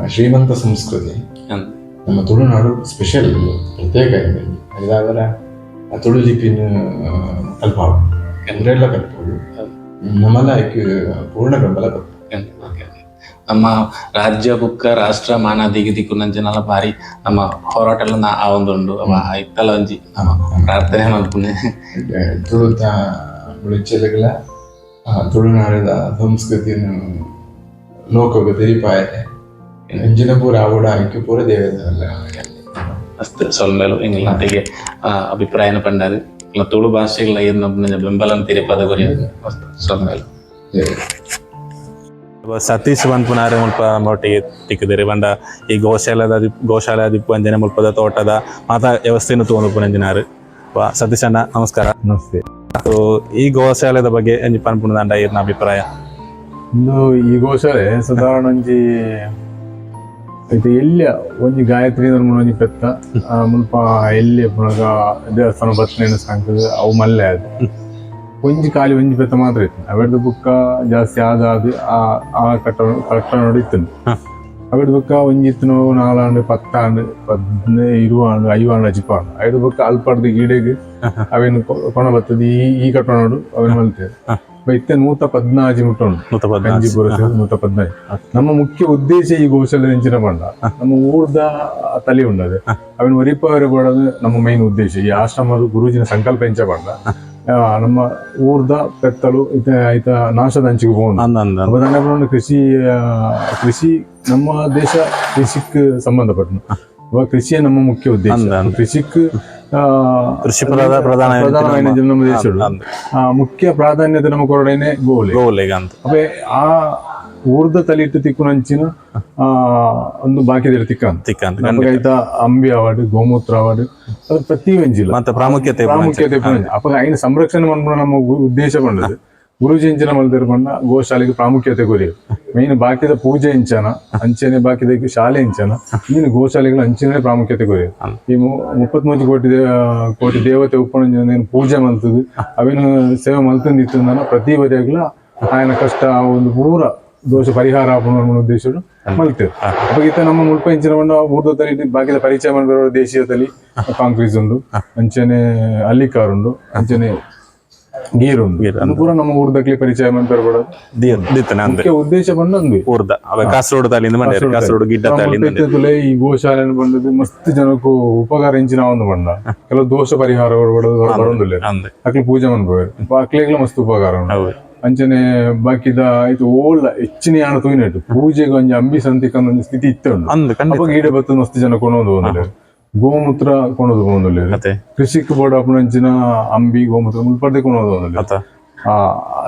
ಶ್ರೀಮಂತ ಸಂಸ್ಕೃತಿ ನಮ್ಮ ತುಳುನಾಡು ಸ್ಪೆಷಲ್ ಪ್ರತ್ಯೇಕ ಇದೆ. ಅದಾದರ ಆ ತುಳು ಲಿಪಿನ ಕಲ್ಪಾವು ಎಲ್ಲರೆಲ್ಲ ಕಲ್ಪೋದು ನಮ್ಮಲ್ಲ ಪೂರ್ಣ ಬೆಂಬಲ ಕೊಟ್ಟು ನಮ್ಮ ರಾಜ್ಯ ಬುಕ್ಕ ರಾಷ್ಟ್ರ ಮಾನ ದಿಗಿ ದಿಕ್ಕುನಂಚಿನಲ್ಲ ಬಾರಿ ನಮ್ಮ ಹೋರಾಟ ಎಲ್ಲ ನಾ ಆ ಒಂದುಂಡು ಅವ ಇತ್ತಲ್ಲ ಒಂಜಿ ನಮ್ಮ ಪ್ರಾರ್ಥನೆ ಮಾಡ್ಕೊಂಡೆ ತುಳುತ ತುಳುನಾಡಿದ ಸಂಸ್ಕೃತಿಯನ್ನು ಲೋಕಕ್ಕೆ ತೆರಿಪಾಯದೆ ನಂಜನ ಪೂರ ಆವಡ ಆಯ್ಕೆ ಪೂರ ದೇವದಲ್ಲ ಮಸ್ತ್ ಸೊಲ್ಮೇಲು ಇಂಗ್ಲಂಟಿಗೆ ಅಭಿಪ್ರಾಯನ ಪಂಡಾರು. ಇಲ್ಲ ತುಳು ಭಾಷೆಗಳ ಏನು ಬೆಂಬಲ ತಿರಿಪಾದ ಗುರಿ ಮಸ್ತ್ ಸೊಲ್ಮೇಲು ಸತೀಶ್ ಬಂದ್ಪುನಾರೆ ಮುಲ್ಪ ಒಟ್ಟಿಗೆ ತಿಕ್ಕಿದಿರಿ. ಬಂಡ ಈ ಗೋಶಾಲೆದ ಗೋಶಾಲೆ ದಿಪ್ಪಂಜನೆ ಮುಲ್ಪದ ತೋಟದ ಮಾತಾ ವ್ಯವಸ್ಥೆಯನ್ನು ತೊಗೊಂಡು ವಾ ಸತೀಶ್ ಅಣ್ಣ ನಮಸ್ಕಾರ. ನಮಸ್ತೆ. ಸೊ ಈ ಗೋಶಾಲೆದ ಬಗ್ಗೆ ಎಂಜಿ ಪನ್ಪುಣದಂಡ ಇರ್ನ ಅಭಿಪ್ರಾಯ? ಇಂದು ಈ ಗೋಶಾಲೆ ಸಾಧಾರಣ ಒಂಜಿ ಇದು ಎಲ್ಲಿ ಒಂಜಿ ಗಾಯತ್ರಿ ಒಂಜಿ ಪೆತ್ತ ಮುಲ್ಪ ಎಲ್ಲಿ ಪುನಗ ದೇವಸ್ಥಾನ ಬತ್ತನೇನು ಸಾಂಕದ ಅವು ಮಲ್ಲೆ ಅದು. ಒಂಜಿ ಖಾಲಿ ಒಂಜಿ ಪೆತ್ತ ಮಾತ್ರ ಇತ್ತು. ಅವೆಡ್ದು ಬುಕ್ಕ ಜಾಸ್ತಿ ಆದ ಅದು ಆ ಕಟ್ಟ ಕಟ್ಟ ನೋಡಿ ಇತ್ತು ಹ. ಅವೆಡ್ದು ಬುಕ್ಕ ಒಂಜಿ ಇತ್ತು ನಾಲಾಂಡು ಪತ್ತಾಂಡು ಪದ್ನೆ ಇರುವಾಂಡು ಐವಾಂಡು ಅಜಿಪಾಂಡು ಐದು ಬುಕ್ಕ ಅಲ್ಪಡ್ದು ಗೀಡೆಗೆ ಅವೇನು ಕೊಣ ಬರ್ತದೆ ಈ ಈ ಕಟ್ಟ ನೋಡು ಅವೇನು ಮಲ್ತೇವೆ ಇತ್ತೆ ನೂತ ಪದ್ನಾಜಿ ಮುಟ್ಟೋಣ ಸೇರಿ ನೂತ ಪದ್ನಾಜಿ. ನಮ್ಮ ಮುಖ್ಯ ಉದ್ದೇಶ ಈ ಗೋಶಾಲೆ ನೆಂಚಿನ ಬಂಡ ನಮ್ಮ ಊರ್ದ ತಲೆ ಉಂಡದೆ. ಅವನ್ ಒರಿಪವರೆ ಕೊಡೋದು ನಮ್ಮ ಮೈನ್ ಉದ್ದೇಶ. ಈ ಆಶ್ರಮದ ಗುರುಜಿನ ಸಂಕಲ್ಪ ಎಂಚ ಆ, ನಮ್ಮ ಊರ್ದ ಪೆತ್ತಲು ಆಯ್ತ ನಾಶದ ಹಂಚಿಗೆ ಹೋಗೋಣ ಕೃಷಿ ಕೃಷಿ ನಮ್ಮ ದೇಶ ಕೃಷಿಕ್ ಸಂಬಂಧಪಟ್ಟು ಇವಾಗ ಕೃಷಿಯೇ ನಮ್ಮ ಮುಖ್ಯ ಉದ್ದೇಶ. ಕೃಷಿಕ್ ಕೃಷಿ ಪ್ರಧಾನ ನಮ್ಮ ದೇಶ ಮುಖ್ಯ ಪ್ರಾಧಾನ್ಯತೆ ನಮ್ಮ ಕೊರಡೇನೆ ಗೋಲೆ. ಗೋಲೆಗೆ ಅಂತ ಅವೇ ಆ ಉರ್ದ ತಲಿಟ್ಟು ತಿಕ್ಕುನಂಚಿನ ಒಂದು ಬಾಕಿದಿರ ತಿಕ್ಕಂತ ಅಪ್ಪಗೈತ ಅಂಬಿ ಅವಾರ್ಡ್ ಗೋಮೂತ್ರ ಅವಾರ್ಡ್ ಅದು ಪ್ರತಿ ವೆಂಜಿಲ ಮತ್ತೆ ಪ್ರಾಮುಖ್ಯತೆ ಪ್ರಾಮುಖ್ಯತೆ ಅಪ್ಪ ಐನ ಸಂರಕ್ಷಣೆ ಮಾಡ್ಬಿಡ ನಮ್ಮ ಉದ್ದೇಶ ಕೊಂಡದು ಗುರುಜಿ ಇಂಚಿನ ಮಲ್ದಿರ್ಕೊಂಡ ಗೋಶಾಲೆಗೆ ಪ್ರಾಮುಖ್ಯತೆ ಕೊರಿ ಮೈನ್ ಬಾಕಿದ ಪೂಜೆ ಇಂಚನ ಅಂಚನೆ ಬಾಕಿದ ಶಾಲೆ ಇಂಚನ ನೀನು ಗೋಶಾಲೆಗಳ ಅಂಚನೆ ಪ್ರಾಮುಖ್ಯತೆ ಕೊರಿ ಈ ಮುಪ್ಪತ್ ಮೂವತ್ತು ಕೋಟಿ ಕೋಟಿ ದೇವತೆ ಉಪ್ಪನ ಪೂಜೆ ಮಲ್ತದ್ದು ಅವೇನು ಸೇವೆ ಮಲ್ತಂದಿತ್ತು ನಾನು ಪ್ರತಿ ವರೆಗಳ ಆಯನ ಕಷ್ಟ ಒಂದು ಪೂರ ದೋಷ ಪರಿಹಾರ ಆಪುನ ಉದ್ದೇಶ ಮಲ್ತೇವೆ ಅಪ್ಪ ಈತ ನಮ್ಮ ಮುಲ್ಪ ಇಂಚಿನ ಪಂಡ ಊರ್ದಲ್ಲಿ ಬಾಕಿದ ಪರಿಚಯ ಮಾಡಿರೋ ದೇಶೀಯದಲ್ಲಿ ಕಾಂಕ್ರೀಸ್ ಉಂಡು ಅಂಚನೆ ಅಲ್ಲಿಕಾರ್ ಉಂಡು ಅಂಚನೆ ಗೀರ್ ಉಂಡು. ಪೂರ ನಮ್ಮ ಊರ್ದಕ್ಕೆ ಪರಿಚಯ ಮುಖ್ಯ ಉದ್ದೇಶ ಬಂದ ಒಂದು ಊರ್ದ ಅವ ಕಾಸರಗೋಡು ತಾಲಿಂದ ಕಾಸರೋಡ್ ಗಿಡ್ಡ ತಾಲಿಂದ ಈ ಗೋಶಾಲೆ ಬಂದದ್ದು ಮಸ್ತ್ ಜನಕ್ಕೂ ಉಪಕಾರ ಇಂಚಿನ ಒಂದು ಬಂಡ ಕೆಲವು ದೋಷ ಪರಿಹಾರ ಬರೋದಿಲ್ಲ ಅಂದೆ ಅಕ್ಲಿ ಪೂಜೆ ಮಾಡ್ಬೋದು. ಅಕ್ಲಿಗೆಲ್ಲ ಮಸ್ತ್ ಉಪಕಾರ ಉಂಟು. ಅಂಚನೆ ಬಾಕಿದ ಇದು ಓಲ್ಲ ಹೆಚ್ಚಿನ ಯಾಣ ತೂಯಿನಟ್ಟು ಪೂಜೆಗೆ ಒಂಜಿ ಅಂಬಿ ಸಂತಿಕಂದ ಒಂದು ಸ್ಥಿತಿ ಇತ್ತೆ ಅಪ್ಪ ಗೀಡೆ ಬತ್ತು ಮಸ್ತ್ ಜನ ಕೊನೊಂದು ಹೋಗಲಿಲ್ಲ ಗೋಮೂತ್ರ ಹೋಗಲಿಲ್ಲ ಮತ್ತೆ? ಕೃಷಿಕ್ ಬೋರ್ಡ್ ಅಪ್ಪನಂಚಿನ ಅಂಬಿ ಗೋಮೂತ್ರ ಮುಲ್ಪರ್ದೆ ಅತ್ತ ಆ,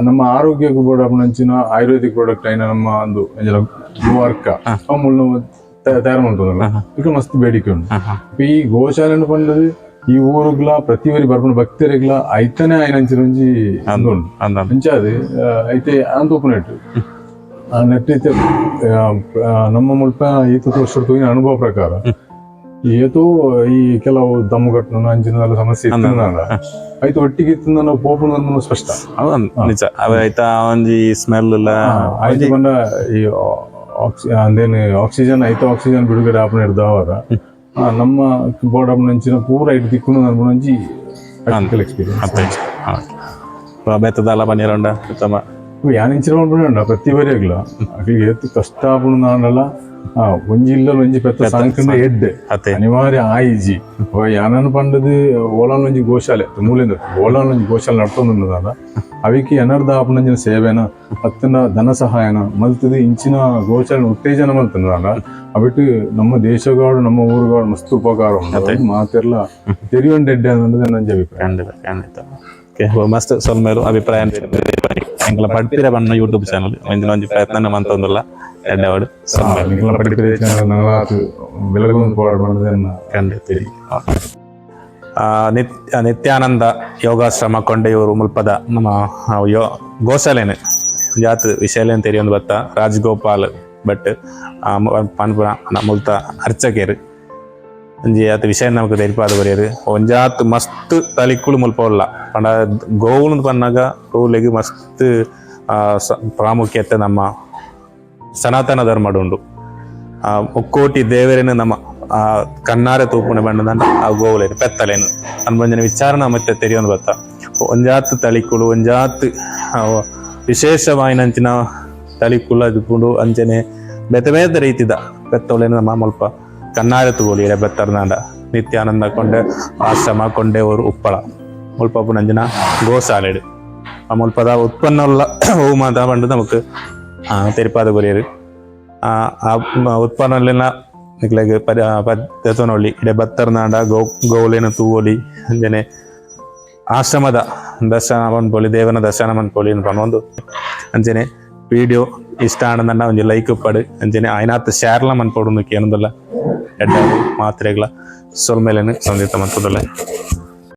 ನಮ್ಮ ಆರೋಗ್ಯ ಬೋರ್ಡ್ ಅಪ್ಪನಂಚಿನ ಆಯುರ್ವೇದಿಕ್ ಪ್ರಾಡಕ್ಟ್ ಐನ ನಮ್ಮ ಒಂದು ಎಂಜಲ ಗೋವರ್ಕ ಅವ ಮುಳ್ಳು ತಯಾರು ಮಾಡ್ತದಲ್ಲ ಈಗ ಮಸ್ತ್ ಬೇಡಿಕೆ ಉಂಟು. ಈ ಗೋಶಾಲೆಯನ್ನು ಪಂಡದು ಈ ಊರುಗ್ಲ ಪ್ರತಿ ಒರಿ ಬರ್ಪುನ ಭಕ್ತರಿಗ್ಲ ಐತನೇ ಆಯ್ನಂಚಿನ ಒಂಜಿ ಒಂದು ಉಂಟು ಅಂದ ಅಂಚಾದು ಐತೆ ಅಂತ ಉಪನೆಟ್ಟು ಆ ನೆಟ್ಟಿದ್ದ ನಮ್ಮ ಮುಲ್ಪ ಈತ ವರ್ಷ ತೂಗಿನ ಅನುಭವ ಪ್ರಕಾರ ಏತು ಈ ಕೆಲವು ದಮ್ಮುಗಟ್ಟನ ಅಂಜಿನ ಸಮಸ್ಯೆ ಇತ್ತು ಆಯ್ತು ಒಟ್ಟಿಗೆ ಇತ್ತು ನಾವು ಪೋಪುನ ಅನ್ನೋ ಸ್ಪಷ್ಟ ಅವ ನಿಜ ಅವ ಆಯ್ತಾ ಒಂಜಿ ಸ್ಮೆಲ್ ಇಲ್ಲ ಆಯ್ತು ಬಂದ ಈ ಆಕ್ಸಿ ಅಂದೇನು ಆಕ್ಸಿಜನ್ ಆಯ್ತು ಆಕ್ಸಿಜನ್ ಬಿಡುಗಡೆ ಆಪನ ಹಿಡ್ದವರ ನಮ್ಮ ನಂಚಿನ ಪೂರ ಇಟ್ಟು ದಿಕ್ಕು ನಮ್ಮ ನಂಚಿ ಪ್ರಾಕ್ಟಿಕಲ್ ಎಕ್ಸ್ಪೀರಿಯನ್ಸ್ ಅತ್ತ ಬೆತ್ತದಲ್ಲ ಪನ್ನೀರಂಡ ಉತ್ತಮ. ಯಾನಿಂಚಿನ ಮಾಡ್ಬಿಡ ಪ್ರತಿ ಬರಿಯಾಗ್ಲ ಅಕ್ಲಿಗೆ (laughs) ಎತ್ತು ಕಷ್ಟ ಆಪುಣ ನಾನಲ್ಲ. ಆ ಒಂಜಿ ಇಲ್ಲ ಒಂಜಿ ಪೆತ್ತ ಸಾಂಕಂಡ ಎಡ್ಡೆ ಅತ್ತೆ ಅನಿವಾರ್ಯ ಆಯಿಜಿ ಯಾನನ್ನು ಪಂಡದು ಓಲಾನ್ ಒಂಜಿ ಗೋಶಾಲೆ ಮೂಲೆಂದ ಓಲಾನ್ ಒಂಜಿ ಗೋಶಾಲೆ ನಡ್ತೊಂದುಂಡದ ಅವಿಕೆ ಎನರ್ದ ಆಪನಂಜಿನ ಸೇವೆನ ಅತ್ತನ ಧನ ಸಹಾಯನ ಮಲ್ತದು ಇಂಚಿನ ಗೋಶಾಲೆ ಉತ್ತೇಜನ ಮಲ್ತಂದ ಅವಿಟ್ಟು ನಮ್ಮ ದೇಶಗಾಡು ನಮ್ಮ ಊರುಗಾಡು ಮಸ್ತ್ ಉಪಕಾರ ಉಂಟು ಮಾತೆಲ್ಲ ತೆರಿಯೊಂಡೆಡ್ಡೆ ಅನ್ನೋದು ನನ್ನ ಅಭಿಪ್ರಾಯ ಖಂಡಿತ ಖಂಡಿತ ಓಕೆ ಮಸ್ತ್ ಸ್ವಲ್ಪ ಮೇಲು ಅಭಿಪ್ರಾಯ ಎಂಕಲ ಪಡ್ತೀರ ಬಣ್ಣ ಯೂಟ್ಯೂಬ್ ಚಾನಲ್ ಒಂದಿನ ಒಂಜಿ ಪ್ರಯತ್ನ ಮಂತೊಂದುಲ್ಲ ಎಡ್ಡೆವಾಡು ಸ್ವಲ್ಪ ನಿಂಗಳ ಪಡಿಪಿರೆ ನಂಗಳಾತು ಬೆಳಗೊಂದು ಪಾಡು ಬಂದದನ್ನ ಆ, ನಿತ್ಯ ನಿತ್ಯಾನಂದ ಯೋಗಾಶ್ರಮ ಕೊಂಡೆಯೂರು ಮುಲ್ಪದ ನಮ್ಮ ಯೋ ಗೋಶಾಲೆನೆ ಜಾತ್ ವಿಷಯಲೇನು ತೆರಿಯೊಂದು ಬತ್ತ ರಾಜಗೋಪಾಲ್ ಭಟ್ ಪನ್ಪುರ ಮುಲ್ತ ಅರ್ಚಕೇರು ಒಂಜಿ ಆತ ವಿಷಯ ನಮಕ್ ತೆರಿಪಾದ ಬರೆಯರು. ಒಂಜಾತ್ ಮಸ್ತ್ ತಲಿಕ್ಕುಳು ಮುಲ್ಪ ಉಲ್ಲ ಪಂಡ ಗೋವುಲು ಪನ್ನಾಗ ಗೋವುಲೆಗ್ ಮಸ್ತ್ ಪ್ರಾಮುಖ್ಯತೆ ನಮ್ಮ ಸನಾತನ ಧರ್ಮಡು ಉಂಡು ಆ, ಮುಕ್ಕೋಟಿ ದೇವರೇನು ನಮ್ಮ ಕಣ್ಣಾರೆ ತೂಪುನೆ ಬಣ್ಣದಂಡ ಆ ಗೋವುಲೇನು, ಪೆತ್ತಲೇನು. ಅನ್ಬಂಜನ ವಿಚಾರನ ಮತ್ತೆ ತೆರಿಯೊಂದು ಬತ್ತ ಒಂಜಾತ್ ತಳಿಕುಳು ಒಂಜಾತ್ ವಿಶೇಷವಾಯಿನಂಚಿನ ತಳಿಕುಳು ಅದುಕೊಂಡು ಅಂಚನೆ ಬೇತೆ ಬೇತೆ ರೀತಿದ ಪೆತ್ತೋಲೇನು ನಮ್ಮ ಮುಲ್ಪ. ಕಣ್ಣಾರೆ ತೂಗೋಲಿ ಬೆತ್ತರ್ನಾಂಡ ನಿತ್ಯಾನಂದ ಕೊಂಡೆ ಆಶ್ರಮ ಕೊಂಡೆವರು ಉಪ್ಪಳ ಮುಲ್ಪ ಪುನಂಜಿನ ಗೋಶಾಲೆಡು ಆ ಮುಲ್ಪದ ಉತ್ಪನ್ನವುಳ್ಳ ಹೂ ಮಾತ ಬಂದು ನಮಕ್ ಆ, ತೆರಿಪಾದ ಗುರಿಯರು ಆ ಆ ಉತ್ಪನ್ನಲೆಲ್ಲ ನಿಕ್ಲೆಗ್ ಪದ ಪದ್ಧತನೊಳ್ಳಿ ಇಡೆ ಬತ್ತರ್ನಾಂಡ ಗೋ ಗೋವುಲೇನ ತೂವೊಲಿ ಅಂಜನೆ ಆಶ್ರಮದ ದರ್ಶನ ಮನ್ಪೊಲಿ ದೇವನ ದರ್ಶನ ಮನ್ಪೊಲಿ ಒಂದು ಅಂಚನೆ ವಿಡಿಯೋ ಇಷ್ಟ ಆನಂದ ಒಂಜಿ ಲೈಕ್ ಪಡು ಅಂಚನೆ ಆಯ್ನಾತ್ ಶೇರ್ಲ ಮನ್ಪೊಡು ಏನದಲ್ಲ ಎಡ್ಡ ಮಾತ್ರೆಗಳ ಸೊಲ್ಮೇಲೆನು ಸಂದಿತ ಮಂತದಲ್ಲ